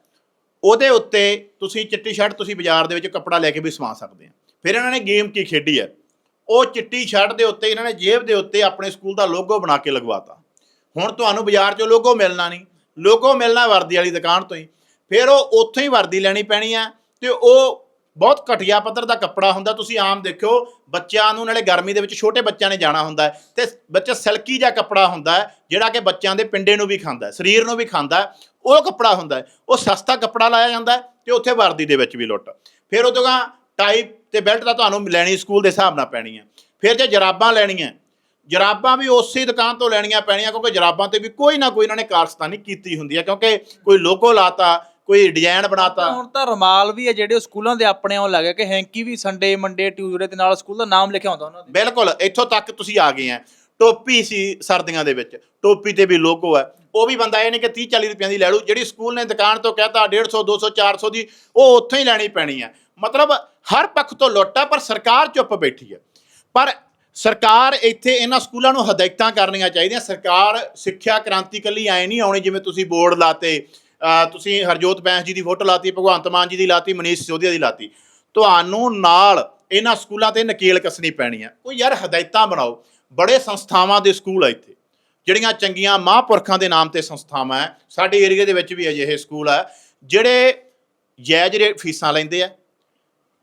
ਉਹਦੇ ਉੱਤੇ ਤੁਸੀਂ ਚਿੱਟੀ ਸ਼ਰਟ ਤੁਸੀਂ ਬਾਜ਼ਾਰ ਦੇ ਵਿੱਚ ਕੱਪੜਾ ਲੈ ਕੇ ਵੀ ਸਮਾ ਸਕਦੇ ਆ। ਫਿਰ ਇਹਨਾਂ ਨੇ ਗੇਮ ਕੀ ਖੇਡੀ ਹੈ? ਉਹ ਚਿੱਟੀ ਸ਼ਰਟ ਦੇ ਉੱਤੇ, ਇਹਨਾਂ ਨੇ ਜੇਬ ਦੇ ਉੱਤੇ ਆਪਣੇ ਸਕੂਲ ਦਾ ਲੋਗੋ ਬਣਾ ਕੇ ਲਗਵਾਤਾ। ਹੁਣ ਤੁਹਾਨੂੰ ਬਾਜ਼ਾਰ 'ਚੋਂ ਲੋਗੋ ਮਿਲਣਾ ਨਹੀਂ। ਲੋਗੋ ਮਿਲਣਾ ਵਰਦੀ ਵਾਲੀ ਦੁਕਾਨ ਤੋਂ ਹੀ। ਫਿਰ ਉਹ ਉੱਥੋਂ ਹੀ ਵਰਦੀ ਲੈਣੀ ਪੈਣੀ ਆ ਤੇ ਉਹ ਬਹੁਤ ਘਟੀਆ ਪੱਧਰ ਦਾ ਕੱਪੜਾ ਹੁੰਦਾ। ਤੁਸੀਂ ਆਮ ਦੇਖਿਓ, ਬੱਚਿਆਂ ਨੂੰ ਨਾਲੇ ਗਰਮੀ ਦੇ ਵਿੱਚ ਛੋਟੇ ਬੱਚਿਆਂ ਨੇ ਜਾਣਾ ਹੁੰਦਾ ਹੈ ਤੇ ਬੱਚਾ ਸਿਲਕੀ ਜਿਹਾ ਕੱਪੜਾ ਹੁੰਦਾ ਜਿਹੜਾ ਕਿ ਬੱਚਿਆਂ ਦੇ ਪਿੰਡੇ ਨੂੰ ਵੀ ਖਾਂਦਾ ਸਰੀਰ ਨੂੰ ਵੀ ਖਾਂਦਾ ਉਹ ਕੱਪੜਾ ਹੁੰਦਾ ਉਹ ਸਸਤਾ ਕੱਪੜਾ ਲਾਇਆ ਜਾਂਦਾ ਹੈ ਤੇ ਉੱਥੇ ਵਰਦੀ ਦੇ ਵਿੱਚ ਵੀ ਲੁੱਟ। ਫਿਰ ਉਦੋਂ ਗਾ ਟਾਈ ਤੇ ਬੈਲਟ ਤਾਂ ਤੁਹਾਨੂੰ ਲੈਣੀ ਸਕੂਲ ਦੇ ਹਿਸਾਬ ਨਾਲ ਪੈਣੀ ਹੈ। ਫਿਰ ਜੇ ਜਰਾਬਾਂ ਲੈਣੀਆਂ ਜਰਾਬਾਂ ਵੀ ਉਸੇ ਦੁਕਾਨ ਤੋਂ ਲੈਣੀਆਂ ਪੈਣੀਆਂ ਕਿਉਂਕਿ ਜਰਾਬਾਂ ਤੇ ਵੀ ਕੋਈ ਨਾ ਕੋਈ ਇਹਨਾਂ ਨੇ ਕਾਰਸਤਾਨੀ ਕੀਤੀ ਹੁੰਦੀ ਹੈ ਕਿਉਂਕਿ ਕੋਈ ਲੋਗੋ ਲਾਤਾ ਕੋਈ ਡਿਜ਼ਾਈਨ ਬਣਾਤਾ। ਹੁਣ ਤਾਂ ਰਮਾਲ ਵੀ ਹੈ ਜਿਹੜੇ ਉਹ ਸਕੂਲਾਂ ਦੇ ਆਪਣੇ ਆਉਣ ਲੱਗੇ ਕਿ ਹੈਂਕੀ ਵੀ ਸੰਡੇ ਮੰਡੇ ਟਿਊਜ਼ਡੇ ਦੇ ਨਾਲ ਸਕੂਲ ਦਾ ਨਾਮ ਲਿਖਿਆ ਹੁੰਦਾ ਉਹਨਾਂ ਦੇ। ਬਿਲਕੁਲ ਇੱਥੋਂ ਤੱਕ ਤੁਸੀਂ ਆ ਗਏ ਆ ਟੋਪੀ ਸੀ ਸਰਦੀਆਂ ਦੇ ਵਿੱਚ ਟੋਪੀ ਤੇ ਵੀ ਲੋਗੋ ਹੈ। ਉਹ ਵੀ ਬੰਦਾ ਇਹ ਨਹੀਂ ਕਿ 30 40 ਰੁਪਈਆਂ ਦੀ ਲੈ ਲੂ ਜਿਹੜੀ ਸਕੂਲ ਨੇ ਦੁਕਾਨ ਤੋਂ ਕਹਤਾ 150 200 400 ਦੀ ਉਹ ਉੱਥੋਂ ਹੀ ਲੈਣੀ ਪੈਣੀ ਹੈ। ਮਤਲਬ ਹਰ ਪੱਖ ਤੋਂ ਲੁੱਟ ਹੈ ਪਰ ਸਰਕਾਰ ਚੁੱਪ ਬੈਠੀ ਹੈ ਪਰ ਸਰਕਾਰ ਇੱਥੇ ਇਹਨਾਂ ਸਕੂਲਾਂ ਨੂੰ ਹਦਾਇਤਾਂ ਕਰਨੀਆਂ ਚਾਹੀਦੀਆਂ। ਸਰਕਾਰ ਸਿੱਖਿਆ ਕ੍ਰਾਂਤੀ ਕੱਲੀ ਐ ਨਹੀਂ ਆਉਣੀ ਜਿਵੇਂ ਤੁਸੀਂ ਬੋਰਡ ਲਾਤੇ ਤੁਸੀਂ ਹਰਜੋਤ ਬੈਂਸ ਜੀ ਦੀ ਫੋਟੋ ਲਾਤੀ, ਭਗਵੰਤ ਮਾਨ ਜੀ ਦੀ ਲਾਤੀ, ਮਨੀਸ਼ ਸਿਸੋਦੀਆ ਦੀ ਲਾਤੀ। ਤੁਹਾਨੂੰ ਨਾਲ ਇਹਨਾਂ ਸਕੂਲਾਂ ਤੇ ਨਕੇਲ ਕੱਸਣੀ ਪੈਣੀ ਹੈ ਕੋਈ ਯਾਰ ਹਦਾਇਤਾਂ ਬਣਾਓ। ਬੜੇ ਸੰਸਥਾਵਾਂ ਦੇ ਸਕੂਲ ਆ ਇੱਥੇ। ਜਿਹੜੀਆਂ ਚੰਗੀਆਂ ਮਹਾਂਪੁਰਖਾਂ ਦੇ ਨਾਮ ਤੇ ਸੰਸਥਾਵਾਂ ਹੈ ਸਾਡੇ ਏਰੀਆ ਦੇ ਵਿੱਚ ਵੀ ਅਜਿਹੇ ਸਕੂਲ ਆ। ਜਿਹੜੇ ਜਾਇਜ਼ ਫੀਸਾਂ ਲੈਂਦੇ ਆ।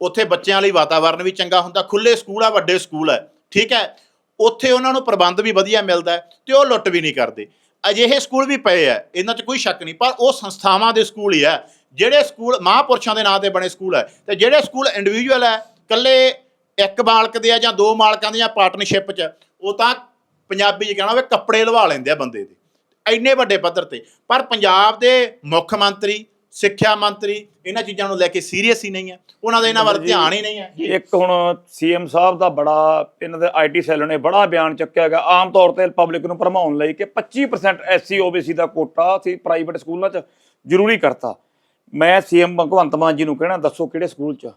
ਉੱਥੇ ਬੱਚਿਆਂ ਲਈ ਵਾਤਾਵਰਣ ਵੀ ਚੰਗਾ ਹੁੰਦਾ ਖੁੱਲੇ ਸਕੂਲ ਆ, ਵੱਡੇ ਸਕੂਲ ਆ, ਠੀਕ ਹੈ? ਉੱਥੇ ਉਹਨਾਂ ਨੂੰ ਪ੍ਰਬੰਧ ਵੀ ਵਧੀਆ ਮਿਲਦਾ ਹੈ ਤੇ ਉਹ ਲੁੱਟ ਵੀ ਨਹੀਂ ਕਰਦੇ। ਅਜਿਹੇ ਸਕੂਲ ਵੀ ਪਏ ਆ, ਇਹਨਾਂ 'ਚ ਕੋਈ ਸ਼ੱਕ ਨਹੀਂ, ਪਰ ਉਹ ਸੰਸਥਾਵਾਂ ਦੇ ਸਕੂਲ ਹੀ ਆ, ਜਿਹੜੇ ਸਕੂਲ ਮਹਾਂਪੁਰਸ਼ਾਂ ਦੇ ਨਾਂ ਤੇ ਬਣੇ ਸਕੂਲ ਹੈ ਤੇ ਜਿਹੜੇ ਸਕੂਲ ਇੰਡੀਵਿਜੂਅਲ ਹੈ ਇਕੱਲੇ ਇੱਕ ਮਾਲਕ ਦੇ ਆ ਜਾਂ ਦੋ ਮਾਲਕਾਂ ਦੀ ਜਾਂ ਪਾਰਟਨਰਸ਼ਿਪ 'ਚ, ਉਹ ਤਾਂ ਪੰਜਾਬੀ 'ਚ ਕਹਿਣਾ ਹੋਵੇ ਕੱਪੜੇ ਲਵਾ ਲੈਂਦੇ ਆ ਬੰਦੇ ਦੇ, ਇੰਨੇ ਵੱਡੇ ਪੱਧਰ ਤੇ, ਪਰ ਪੰਜਾਬ ਦੇ ਮੁੱਖ ਮੰਤਰੀ ਸਿੱਖਿਆ ਮੰਤਰੀ ਇਹਨਾਂ ਚੀਜ਼ਾਂ ਨੂੰ ਲੈ ਕੇ ਸੀਰੀਅਸ ਹੀ ਨਹੀਂ ਹੈ। ਉਹਨਾਂ ਦਾ ਇਹਨਾਂ ਵੱਲ ਧਿਆਨ ਹੀ ਨਹੀਂ ਹੈ। ਇੱਕ ਹੁਣ ਸੀਐਮ ਸਾਹਿਬ ਦਾ ਬੜਾ ਇਹਨਾਂ ਦੇ ਆਈਟੀ ਸੈੱਲ ਨੇ ਬੜਾ ਬਿਆਨ ਚੱਕਿਆ ਹੈਗਾ। ਆਮ ਤੌਰ ਤੇ ਪਬਲਿਕ ਨੂੰ ਭਰਮਾਉਣ ਲਈ ਕਿ 25% ਐਸਸੀ ਓਬੀਸੀ ਦਾ ਕੋਟਾ ਸੀ ਪ੍ਰਾਈਵੇਟ ਸਕੂਲਾਂ 'ਚ ਜ਼ਰੂਰੀ ਕਰਤਾ। ਮੈਂ ਸੀਐਮ ਭਗਵੰਤ ਮਾਨ ਜੀ ਨੂੰ ਕਹਿਣਾ ਦੱਸੋ ਕਿਹੜੇ ਸਕੂਲ 'ਚ?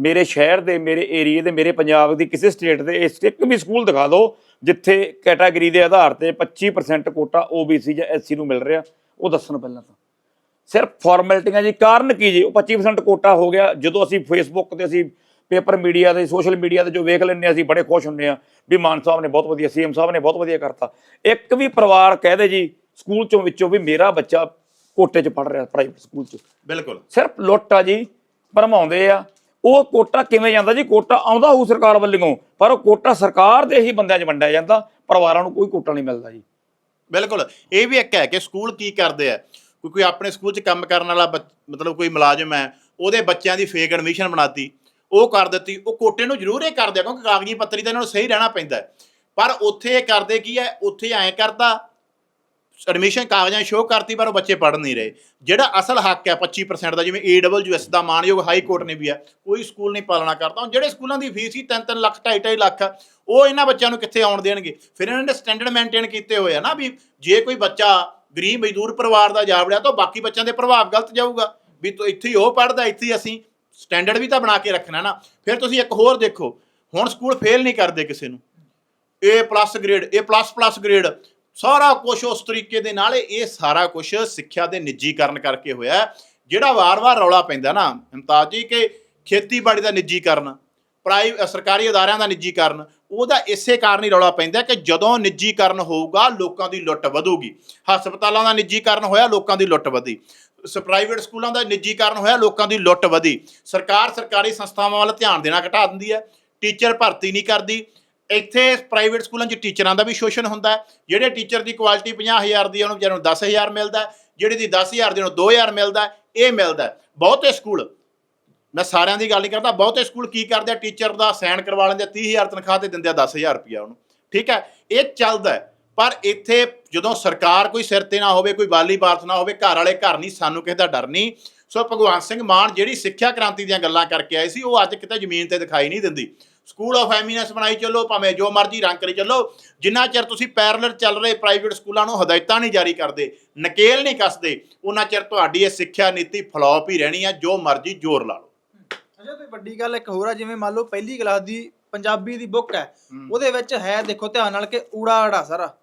ਮੇਰੇ ਸ਼ਹਿਰ ਦੇ ਮੇਰੇ ਏਰੀਏ ਦੇ ਮੇਰੇ ਪੰਜਾਬ ਦੀ ਕਿਸੇ ਸਟੇਟ ਦੇ ਇਸ ਇੱਕ ਵੀ ਸਕੂਲ ਦਿਖਾ ਦਿਓ ਜਿੱਥੇ ਕੈਟਾਗਰੀ ਦੇ ਆਧਾਰ ਤੇ 25% ਕੋਟਾ ਓਬੀਸੀ ਜਾਂ ਐਸਸੀ ਨੂੰ ਮਿਲ ਰਿਹਾ। ਉਹ ਦੱਸਣ ਪਹਿਲਾਂ ਤਾਂ। ਸਿਰਫ ਫਾਰਮੈਲਿਟੀਆਂ ਜੀ ਕਾਰਨ ਕੀ ਜੀ? ਉਹ 25% ਕੋਟਾ ਹੋ ਗਿਆ। ਜਦੋਂ ਅਸੀਂ ਫੇਸਬੁੱਕ ਤੇ ਅਸੀਂ ਪੇਪਰ ਮੀਡੀਆ ਤੇ ਸੋਸ਼ਲ ਮੀਡੀਆ ਤੇ ਜੋ ਵੇਖ ਲੈਂਦੇ ਅਸੀਂ ਬੜੇ ਖੁਸ਼ ਹੁੰਦੇ ਆ ਵੀ ਮਾਨ ਸਾਹਿਬ ਨੇ ਬਹੁਤ ਵਧੀਆ ਸੀਐਮ ਸਾਹਿਬ ਨੇ ਬਹੁਤ ਵਧੀਆ ਕਰਤਾ। ਇੱਕ ਵੀ ਪਰਿਵਾਰ ਕਹਦੇ ਜੀ ਸਕੂਲ ਚੋਂ ਵਿੱਚੋਂ ਵੀ ਮੇਰਾ ਬੱਚਾ ਕੋਟੇ 'ਚ ਪੜ ਰਿਹਾ ਪ੍ਰਾਈਵੇਟ ਸਕੂਲ 'ਚ। ਬਿਲਕੁਲ। ਸਿਰਫ ਲੁੱਟ ਆ ਜੀ ਭਰਮਾਉਂਦੇ ਆ। ਉਹ ਕੋਟਾ ਕਿਵੇਂ ਜਾਂਦਾ ਜੀ? ਕੋਟਾ ਆਉਂਦਾ ਹੋਊ ਸਰਕਾਰ ਵੱਲੋਂ ਪਰ ਉਹ ਕੋਟਾ ਸਰਕਾਰ ਦੇ ਹੀ ਬੰਦਿਆਂ 'ਚ ਵੰਡਿਆ ਜਾਂਦਾ ਪਰਿਵਾਰਾਂ ਨੂੰ ਕੋਈ ਕੋਟਾ ਨਹੀਂ ਮਿਲਦਾ ਜੀ। ਬਿਲਕੁਲ। ਇਹ ਵੀ ਇੱਕ ਹੈ ਕਿ ਸਕੂਲ ਕੀ ਕਰਦੇ ਆ? ਕੋਈ ਕੋਈ ਆਪਣੇ ਸਕੂਲ 'ਚ ਕੰਮ ਕਰਨ ਵਾਲਾ ਬੱਚ- ਮਤਲਬ ਕੋਈ ਮੁਲਾਜ਼ਮ ਹੈ, ਉਹਦੇ ਬੱਚਿਆਂ ਦੀ ਫੇਕ ਐਡਮਿਸ਼ਨ ਬਣਾਤੀ, ਉਹ ਕਰ ਦਿੱਤੀ, ਉਹ ਕੋਟੇ ਨੂੰ ਜ਼ਰੂਰ ਇਹ ਕਰਦੇ ਆ, ਕਿਉਂਕਿ ਕਾਗਜ਼ੀ ਪੱਤਰੀ ਤਾਂ ਇਹਨਾਂ ਨੂੰ ਸਹੀ ਰਹਿਣਾ ਪੈਂਦਾ ਪਰ ਉੱਥੇ ਇਹ ਕਰਦੇ ਕੀ ਹੈ, ਉੱਥੇ ਐਂ ਕਰਦਾ ਐਡਮਿਸ਼ਨ ਕਾਗਜ਼ਾਂ ਸ਼ੋਅ ਕਰਤੀ, ਪਰ ਉਹ ਬੱਚੇ ਪੜ੍ਹ ਨਹੀਂ ਰਹੇ। ਜਿਹੜਾ ਅਸਲ ਹੱਕ ਹੈ 25% ਦਾ, ਜਿਵੇਂ ਏਡਬਲਯੂਐਸ ਦਾ ਮਾਨਯੋਗ ਹਾਈ ਕੋਰਟ ਨੇ ਵੀ ਹੈ, ਕੋਈ ਸਕੂਲ ਨਹੀਂ ਪਾਲਣਾ ਕਰਦਾ। ਹੁਣ ਜਿਹੜੇ ਸਕੂਲਾਂ ਦੀ ਫੀਸ ਹੀ 3-3 ਲੱਖ 2.5 ਲੱਖ, ਉਹ ਇਹਨਾਂ ਬੱਚਿਆਂ ਨੂੰ ਕਿੱਥੇ ਆਉਣ ਦੇਣਗੇ? ਫਿਰ ਇਹਨਾਂ ਨੇ ਸਟੈਂਡਰਡ ਮੇਨਟੇਨ ਕੀਤੇ ਹੋਏ ਆ ਨਾ ਵੀ ਜੇ ਕੋਈ ਬੱਚਾ ਗਰੀਬ ਮਜ਼ਦੂਰ ਪਰਿਵਾਰ ਦਾ ਜਾ ਵੜਿਆ ਤਾਂ ਉਹ ਬਾਕੀ ਬੱਚਿਆਂ ਦੇ ਪ੍ਰਭਾਵ ਗਲਤ ਜਾਊਗਾ। ਵੀ ਤੂੰ ਇੱਥੇ ਹੀ ਉਹ ਪੜਦਾ ਇੱਥੇ ਹੀ ਅਸੀਂ ਸਟੈਂਡਰਡ ਵੀ ਤਾਂ ਬਣਾ ਕੇ ਰੱਖਣਾ ਨਾ। ਫਿਰ ਤੁਸੀਂ ਇੱਕ ਹੋਰ ਦੇਖੋ, ਹੁਣ ਸਕੂਲ ਫੇਲ ਨਹੀਂ ਕਰਦੇ ਕਿਸੇ ਨੂੰ। A plus grade A plus plus grade ਸਾਰਾ ਕੁਝ ਉਸ ਤਰੀਕੇ ਦੇ ਨਾਲ ਇਹ ਸਾਰਾ ਕੁਝ ਸਿੱਖਿਆ ਦੇ ਨਿੱਜੀਕਰਨ ਕਰਕੇ ਹੋਇਆ। ਜਿਹੜਾ ਵਾਰ-ਵਾਰ ਰੌਲਾ ਪੈਂਦਾ ਨਾ ਇਮਤਾਜ ਜੀ, ਕਿ ਖੇਤੀਬਾੜੀ ਦਾ ਨਿੱਜੀਕਰਨ, ਪ੍ਰਾਈ ਸਰਕਾਰੀ ਅਦਾਰਿਆਂ ਦਾ ਨਿੱਜੀਕਰਨ ਉਹਦਾ ਇਸੇ ਕਾਰਨ ਹੀ ਰੌਲਾ ਪੈਂਦਾ ਕਿ ਜਦੋਂ ਨਿੱਜੀਕਰਨ ਹੋਊਗਾ ਲੋਕਾਂ ਦੀ ਲੁੱਟ ਵਧੂਗੀ। ਹਸਪਤਾਲਾਂ ਦਾ ਨਿੱਜੀਕਰਨ ਹੋਇਆ ਲੋਕਾਂ ਦੀ ਲੁੱਟ ਵਧੀ। ਸ ਪ੍ਰਾਈਵੇਟ ਸਕੂਲਾਂ ਦਾ ਨਿੱਜੀਕਰਨ ਹੋਇਆ ਲੋਕਾਂ ਦੀ ਲੁੱਟ ਵਧੀ। ਸਰਕਾਰ ਸਰਕਾਰੀ ਸੰਸਥਾਵਾਂ ਵੱਲ ਧਿਆਨ ਦੇਣਾ ਘਟਾ ਦਿੰਦੀ ਹੈ। ਟੀਚਰ ਭਰਤੀ ਨਹੀਂ ਕਰਦੀ। ਇੱਥੇ ਪ੍ਰਾਈਵੇਟ ਸਕੂਲਾਂ 'ਚ ਟੀਚਰਾਂ ਦਾ ਵੀ ਸ਼ੋਸ਼ਣ ਹੁੰਦਾ ਜਿਹੜੇ ਟੀਚਰ ਦੀ ਕੁਆਲਿਟੀ 50000 ਦੀ ਉਹਨੂੰ ਵਿਚਾਰੇ ਨੂੰ 10000 ਮਿਲਦਾ ਹੈ, ਜਿਹੜੇ ਦੀ 10000 ਦੀ ਉਹਨੂੰ 2000 ਮਿਲਦਾ ਇਹ ਮਿਲਦਾ ਬਹੁਤੇ ਸਕੂਲ ਮੈਂ ਸਾਰਿਆਂ ਦੀ ਗੱਲ ਨਹੀਂ ਕਰਦਾ, ਬਹੁਤੇ ਸਕੂਲ ਕੀ ਕਰਦੇ ਆ? ਟੀਚਰ ਦਾ ਸਾਈਨ ਕਰਵਾ ਲੈਂਦੇ ਆ 30000 ਤਨਖਾਹ ਤੇ ਦਿੰਦੇ ਆ 10000 ਰੁਪਇਆ ਉਹਨੂੰ। ਠੀਕ ਹੈ? ਇਹ ਚੱਲਦਾ ਪਰ ਇੱਥੇ ਜਦੋਂ ਸਰਕਾਰ ਕੋਈ ਸਿਰ ਤੇ ਨਾ ਹੋਵੇ, ਕੋਈ ਵਾਲੀ ਬਾਰਤ ਨਾ ਹੋਵੇ, ਘਰ ਵਾਲੇ ਘਰ ਨਹੀਂ ਸਾਨੂੰ ਕਿਸੇ ਦਾ ਡਰ ਨਹੀਂ ਸੋ ਭਗਵਾਨ ਸਿੰਘ ਮਾਨ ਜਿਹੜੀ ਸਿੱਖਿਆ ਕ੍ਰਾਂਤੀ ਦੀਆਂ ਗੱਲਾਂ ਕਰਕੇ ਆਏ ਸੀ, ਉਹ ਅੱਜ ਕਿਤੇ ਜ਼ਮੀਨ ਤੇ ਦਿਖਾਈ ਨਹੀਂ ਦਿੰਦੀ। ਸਕੂਲ ਆਫ ਐਮੀਨੈਂਸ ਬਣਾਈ ਚੱਲੋ, ਭਾਵੇਂ ਜੋ ਮਰਜ਼ੀ ਰੰਗ ਕਰੀ ਚੱਲੋ, ਜਿੰਨਾ ਚਿਰ ਤੁਸੀਂ ਪੈਰਲਲ ਚੱਲ ਰਹੇ ਪ੍ਰਾਈਵੇਟ ਸਕੂਲਾਂ ਨੂੰ ਹਦਾਇਤਾਂ ਨਹੀਂ ਜਾਰੀ ਕਰਦੇ, ਨਕੇਲ ਨਹੀਂ ਕੱਸਦੇ, ਉਹਨਾਂ ਚਿਰ ਤੁਹਾਡੀ ਇਹ ਸਿੱਖਿਆ ਨੀਤੀ ਫਲॉप ਹੀ ਰਹਿਣੀ ਆ ਜੋ ਮਰਜ਼ੀ ਜ਼ੋਰ ਲਾ ਲਓ। ਅੱਛਾ ਤੇ ਵੱਡੀ ਗੱਲ ਇੱਕ ਹੋਰ ਆ ਜਿਵੇਂ ਮੰਨ ਲਓ ਪਹਿਲੀ ਕਲਾਸ ਦੀ ਪੰਜਾਬੀ ਦੀ ਬੁੱਕ ਹੈ। ਉਹਦੇ ਵਿੱਚ ਹੈ ਦੇਖੋ ਧਿਆਨ ਨਾਲ ਕਿ ਊੜਾ ਆੜਾ ਸਾਰਾ।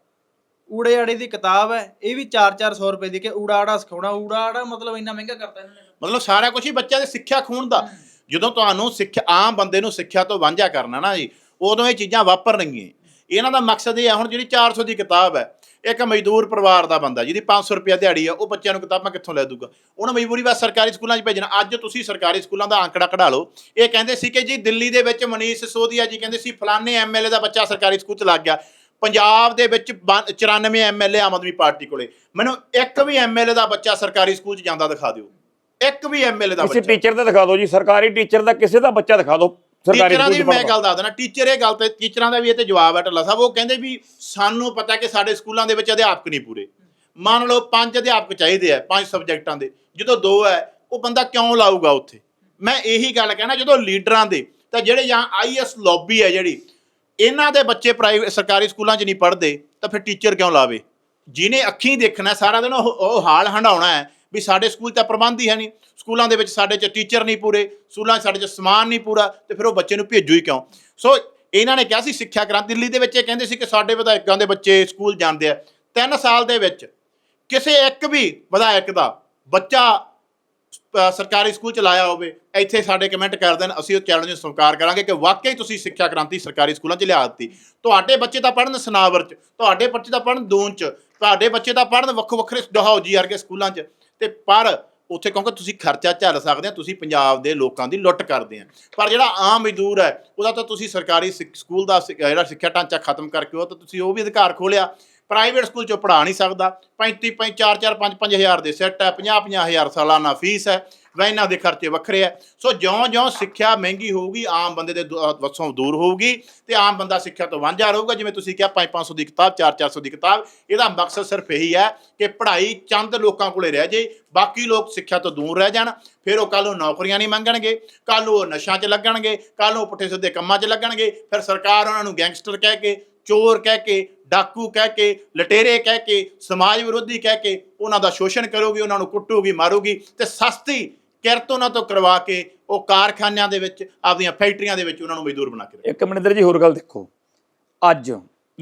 ਊੜੇ ਆੜੇ ਦੀ ਕਿਤਾਬ ਹੈ ਇਹ ਵੀ 4-400 ਰੁਪਏ ਦੀ ਕਿ ਊੜਾ ਆੜਾ ਸਿਖਾਉਣਾ ਊੜਾ ਆੜਾ ਮਤਲਬ ਇੰਨਾ ਮਹਿੰਗਾ ਕਰਤਾ ਇਹਨਾਂ ਨੇ। ਮਤਲਬ ਸਾਰਾ ਕੁਝ ਹੀ ਬੱਚਿਆਂ ਦੇ ਸਿੱਖਿਆ ਖੂਨ ਦਾ। ਜਦੋਂ ਤੁਹਾਨੂੰ ਸਿੱਖਿਆ ਆਮ ਬੰਦੇ ਨੂੰ ਸਿੱਖਿਆ ਤੋਂ ਵਾਂਝਾ ਕਰਨਾ ਨਾ ਜੀ ਉਦੋਂ ਇਹ ਚੀਜ਼ਾਂ ਵਾਪਰਨਗੀਆਂ ਇਹਨਾਂ ਦਾ ਮਕਸਦ ਇਹ ਆ ਹੁਣ ਜਿਹੜੀ 400 ਦੀ ਕਿਤਾਬ ਹੈ ਇੱਕ ਮਜ਼ਦੂਰ ਪਰਿਵਾਰ ਦਾ ਬੰਦਾ ਜਿਹਦੀ 500 ਰੁਪਏ ਦਿਹਾੜੀ ਆ ਉਹ ਬੱਚਿਆਂ ਨੂੰ ਕਿਤਾਬਾਂ ਕਿੱਥੋਂ ਲੈ ਦੂਗਾ ਉਹਨੂੰ ਮਜਬੂਰੀ ਬਸ ਸਰਕਾਰੀ ਸਕੂਲਾਂ 'ਚ ਭੇਜਣਾ। ਅੱਜ ਤੁਸੀਂ ਸਰਕਾਰੀ ਸਕੂਲਾਂ ਦਾ ਆંકੜਾ ਕਢਾ ਲਓ। ਇਹ ਕਹਿੰਦੇ ਸੀ ਕਿ ਜੀ ਦਿੱਲੀ ਦੇ ਵਿੱਚ ਮਨੀਸ਼ ਸਿਸੋਦੀਆ ਜੀ ਕਹਿੰਦੇ ਸੀ ਫਲਾਣੇ ਐਮਐਲਏ ਦਾ ਬੱਚਾ ਸਰਕਾਰੀ ਸਕੂਲ 'ਚ ਲੱਗ ਗਿਆ। ਪੰਜਾਬ ਦੇ ਵਿੱਚ ਬੰ- 94 ਐਮਐਲਏ ਆਮ ਆਦਮੀ ਪਾਰਟੀ ਕੋਲੇ। ਮੈਨੂੰ ਇੱਕ ਵੀ ਐਮਐਲਏ ਦਾ ਬੱਚਾ ਸਰਕਾਰੀ ਸਕੂਲ 'ਚ ਜਾਂਦਾ ਦਿਖਾ ਦਿਓ। ਇੱਕ ਵੀ ਐਮਐਲਏ ਦਾ ਕਿਸੇ ਬੱਚਾ। ਟੀਚਰ ਦਾ ਦਿਖਾ ਦਿਓ ਜੀ ਸਰਕਾਰੀ ਟੀਚਰ ਦਾ ਕਿਸੇ ਦਾ ਬੱਚਾ ਦਿਖਾ ਦਿਓ। ਸਰਕਾਰੀ ਟੀਚਰਾਂ ਦੀ ਵੀ ਮੈਂ। ਗੱਲ ਦੱਸ ਦੇਣਾ ਟੀਚਰ ਇਹ ਗੱਲ ਤੇ ਟੀਚਰਾਂ ਦਾ ਵੀ ਇਹ ਤੇ ਜਵਾਬ ਹੈ ਢੱਲਾ ਸਾਹਿਬ ਉਹ ਕਹਿੰਦੇ ਵੀ ਸਾਨੂੰ ਪਤਾ ਕਿ ਸਾਡੇ ਸਕੂਲਾਂ ਦੇ ਵਿੱਚ ਅਧਿਆਪਕ ਨਹੀਂ ਪੂਰੇ। ਮੰਨ ਲਓ ਪੰਜ ਅਧਿਆਪਕ ਚਾਹੀਦੇ ਆ ਪੰਜ ਸਬਜੈਕਟਾਂ ਦੇ ਜਦੋਂ ਦੋ ਹੈ ਉਹ ਬੰਦਾ ਕਿਉਂ ਲਾਊਗਾ ਉੱਥੇ? ਮੈਂ ਇਹੀ ਗੱਲ ਕਹਿਣਾ ਜਦੋਂ ਲੀਡਰਾਂ ਦੇ ਤਾਂ ਜਿਹੜੇ ਜਾਂ ਆਈਐਸ ਲੌਬੀ ਹੈ ਜਿਹੜੀ ਇਹਨਾਂ ਦੇ ਬੱਚੇ ਪ੍ਰਾਈਵੇਟ ਸਰਕਾਰੀ ਸਕੂਲਾਂ 'ਚ ਨਹੀਂ ਪੜ੍ਹਦੇ ਤਾਂ ਫਿਰ ਟੀਚਰ ਕਿਉਂ ਲਾਵੇ? ਜਿਹਨੇ ਅੱਖੀਂ ਦੇਖਣਾ ਸਾਰਾ ਦਿਨ ਉਹ ਹਾਲ ਹੰਡਾਉਣਾ ਹੈ ਵੀ ਸਾਡੇ ਸਕੂਲ ਤਾਂ ਪ੍ਰਬੰਧ ਹੀ ਹੈ ਨਹੀਂ। ਸਕੂਲਾਂ ਦੇ ਵਿੱਚ ਸਾਡੇ 'ਚ ਟੀਚਰ ਨਹੀਂ ਪੂਰੇ, ਸਕੂਲਾਂ 'ਚ ਸਾਡੇ 'ਚ ਸਮਾਨ ਨਹੀਂ ਪੂਰਾ, ਤੇ ਫਿਰ ਉਹ ਬੱਚੇ ਨੂੰ ਭੇਜੂ ਹੀ ਕਿਉਂ? ਸੋ ਇਹਨਾਂ ਨੇ ਕਿਹਾ ਸੀ ਸਿੱਖਿਆ ਕ੍ਰਾਂਤੀ। ਦਿੱਲੀ ਦੇ ਵਿੱਚ ਇਹ ਕਹਿੰਦੇ ਸੀ ਕਿ ਸਾਡੇ ਵਿਧਾਇਕਾਂ ਦੇ ਬੱਚੇ ਸਕੂਲ ਜਾਂਦੇ ਆ। ਤਿੰਨ ਸਾਲ ਦੇ ਵਿੱਚ ਕਿਸੇ ਇੱਕ ਵੀ ਵਿਧਾਇਕ ਦਾ ਬੱਚਾ ਸਰਕਾਰੀ ਸਕੂਲ ਚ ਲਾਇਆ ਹੋਵੇ, ਇੱਥੇ ਸਾਡੇ ਕਮੈਂਟ ਕਰ ਦੇਣ, ਅਸੀਂ ਉਹ ਚੈਲੰਜ ਨੂੰ ਸਵੀਕਾਰ ਕਰਾਂਗੇ ਕਿ ਵਾਕਈ ਤੁਸੀਂ ਸਿੱਖਿਆ ਕ੍ਰਾਂਤੀ ਸਰਕਾਰੀ ਸਕੂਲਾਂ ਚ ਲਿਆ ਦਿੱਤੀ। ਤੁਹਾਡੇ ਬੱਚੇ ਤਾਂ ਪੜ੍ਹਨ ਸਨਾਵਰ ਚ, ਤੁਹਾਡੇ ਬੱਚੇ ਤਾਂ ਪੜ੍ਹਨ ਦੂਨ ਚ, ਤੁਹਾਡੇ ਬੱਚੇ ਤਾਂ ਪੜ੍ਹਨ ਵੱਖੋ ਵੱਖਰੇ ਡਹਾਉਜੀ ਵਰਗੇ ਸਕੂਲਾਂ ਚ। ਤੇ ਪਰ ਉੱਥੇ ਕਿਉਂਕਿ ਤੁਸੀਂ ਖਰਚਾ ਝੱਲ ਸਕਦੇ ਆ, ਤੁਸੀਂ ਪੰਜਾਬ ਦੇ ਲੋਕਾਂ ਦੀ ਲੁੱਟ ਕਰਦੇ ਆ। ਪਰ ਜਿਹੜਾ ਆਮ ਮਜ਼ਦੂਰ ਹੈ, ਉਹਦਾ ਤਾਂ ਤੁਸੀਂ ਸਰਕਾਰੀ ਸਿੱਖ- ਸਕੂਲ ਦਾ ਸਿ- ਜਿਹੜਾ ਸਿੱਖਿਆ ਢਾਂਚਾ ਖਤਮ ਕਰਕੇ ਉਹ ਤਾਂ ਤੁਸੀਂ ਉਹ ਵੀ ਅਧਿਕਾਰ ਖੋਲਿਆ ਪ੍ਰਾਈਵੇਟ ਸਕੂਲ ਚੋਂ ਪੜ੍ਹਾ ਨਹੀਂ ਸਕਦਾ। 35 5 4 4 5 5 ਹਜ਼ਾਰ ਦੇ ਸੈੱਟ ਹੈ 50 50 ਹਜ਼ਾਰ ਸਾਲਾਨਾ ਫੀਸ ਹੈ। ਵੈਨਾਂ ਦੇ ਖਰਚੇ ਵੱਖਰੇ ਆ। ਸੋ ਜਿਉਂ-ਜਿਉਂ ਸਿੱਖਿਆ ਮਹਿੰਗੀ ਹੋਊਗੀ, ਆਮ ਬੰਦੇ ਦੇ ਦੁ- ਅਹ ਦੂਰ ਹੋਊਗੀ ਤੇ ਆਮ ਬੰਦਾ ਸਿੱਖਿਆ ਤੋਂ ਵਾਂਝਾ ਰਹੂਗਾ। ਜਿਵੇਂ ਤੁਸੀਂ ਕਿਹਾ 5-500 ਦੀ ਕਿਤਾਬ 4-400 ਦੀ ਕਿਤਾਬ, ਇਹਦਾ ਮਕਸਦ ਸਿਰਫ ਇਹੀ ਹੈ ਕਿ ਪੜ੍ਹਾਈ ਚੰਦ ਲੋਕਾਂ ਕੋਲੇ ਰਹਿ ਜੇ, ਬਾਕੀ ਲੋਕ ਸਿੱਖਿਆ ਤੋਂ ਦੂਰ ਰਹਿ ਜਾਣ। ਫਿਰ ਉਹ ਕੱਲ ਨੂੰ ਨੌਕਰੀਆਂ ਨਹੀਂ ਮੰਗਣਗੇ ਕੱਲ ਨੂੰ ਉਹ ਨਸ਼ਿਆਂ 'ਚ ਲੱਗਣਗੇ ਕੱਲ ਨੂੰ ਪੁੱਠੇ ਸਿੱਧੇ ਕੰਮਾਂ 'ਚ ਲੱਗਣਗੇ। ਫਿਰ ਸਰਕਾਰ ਉਹਨਾਂ ਨੂੰ ਗੈਂਗਸਟਰ ਕਹਿ ਕੇ, ਚੋਰ ਕਹਿ ਕੇ, ਡਾਕੂ ਕਹਿ ਕੇ, ਲਟੇਰੇ ਕਹਿ ਕੇ, ਸਮਾਜ ਵਿਰੋਧੀ ਕਹਿ ਕੇ ਉਹਨਾਂ ਦਾ ਸ਼ੋਸ਼ਣ ਕਰੂਗੀ, ਉਹਨਾਂ ਨੂੰ ਕੁੱਟੂਗੀ, ਮਾਰੂਗੀ ਤੇ ਸਸਤੀ ਕਿਰਤ ਉਹਨਾਂ ਤੋਂ ਕਰਵਾ ਕੇ ਉਹ ਕਾਰਖਾਨਿਆਂ ਦੇ ਵਿੱਚ ਆਪਦੀਆਂ ਫੈਕਟਰੀਆਂ ਦੇ ਵਿੱਚ ਉਹਨਾਂ ਨੂੰ ਮਜ਼ਦੂਰ ਬਣਾ ਕੇ ਰੱਖੇ। ਇੱਕ ਮਨਿੰਦਰ ਜੀ ਹੋਰ ਗੱਲ ਦੇਖੋ। ਅੱਜ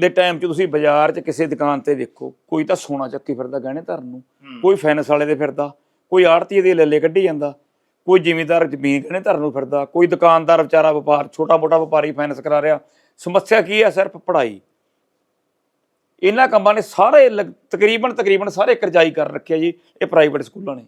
ਦੇ ਟਾਈਮ 'ਚ ਤੁਸੀਂ ਬਾਜ਼ਾਰ 'ਚ ਕਿਸੇ ਦੁਕਾਨ ਤੇ ਦੇਖੋ ਕੋਈ ਤਾਂ ਸੋਨਾ ਚੱਕੀ ਫਿਰਦਾ ਗਹਿਣੇ ਧਰਨ ਨੂੰ ਕੋਈ ਫਾਈਨੈਂਸ ਵਾਲੇ ਦੇ ਫਿਰਦਾ ਕੋਈ ਆੜਤੀ ਦੇ ਲੱਲੇ ਕੱਢੀ ਜਾਂਦਾ ਕੋਈ ਜ਼ਿਮੀਂਦਾਰ ਜ਼ਮੀਨ ਗਹਿਣੇ ਧਰਨ ਨੂੰ ਫਿਰਦਾ ਕੋਈ ਦੁਕਾਨਦਾਰ ਵਿਚਾਰਾ ਵਪਾਰ ਛੋਟਾ ਮੋਟਾ ਵਪਾਰੀ ਫਾਈਨੈਂਸ ਕਰਾ ਰਿਹਾ। ਸਮੱਸਿਆ ਕੀ ਹੈ ਸਿਰਫ ਪੜ੍ਹਾਈ। ਇਹਨਾਂ ਕੰਮਾਂ ਨੇ ਸਾਰੇ ਤਕਰੀਬਨ ਤਕਰੀਬਨ ਸਾਰੇ ਕਰਜ਼ਾਈ ਕਰ ਰੱਖਿਆ ਜੀ ਇਹ ਪ੍ਰਾਈਵੇਟ ਸਕੂਲਾਂ ਨੇ।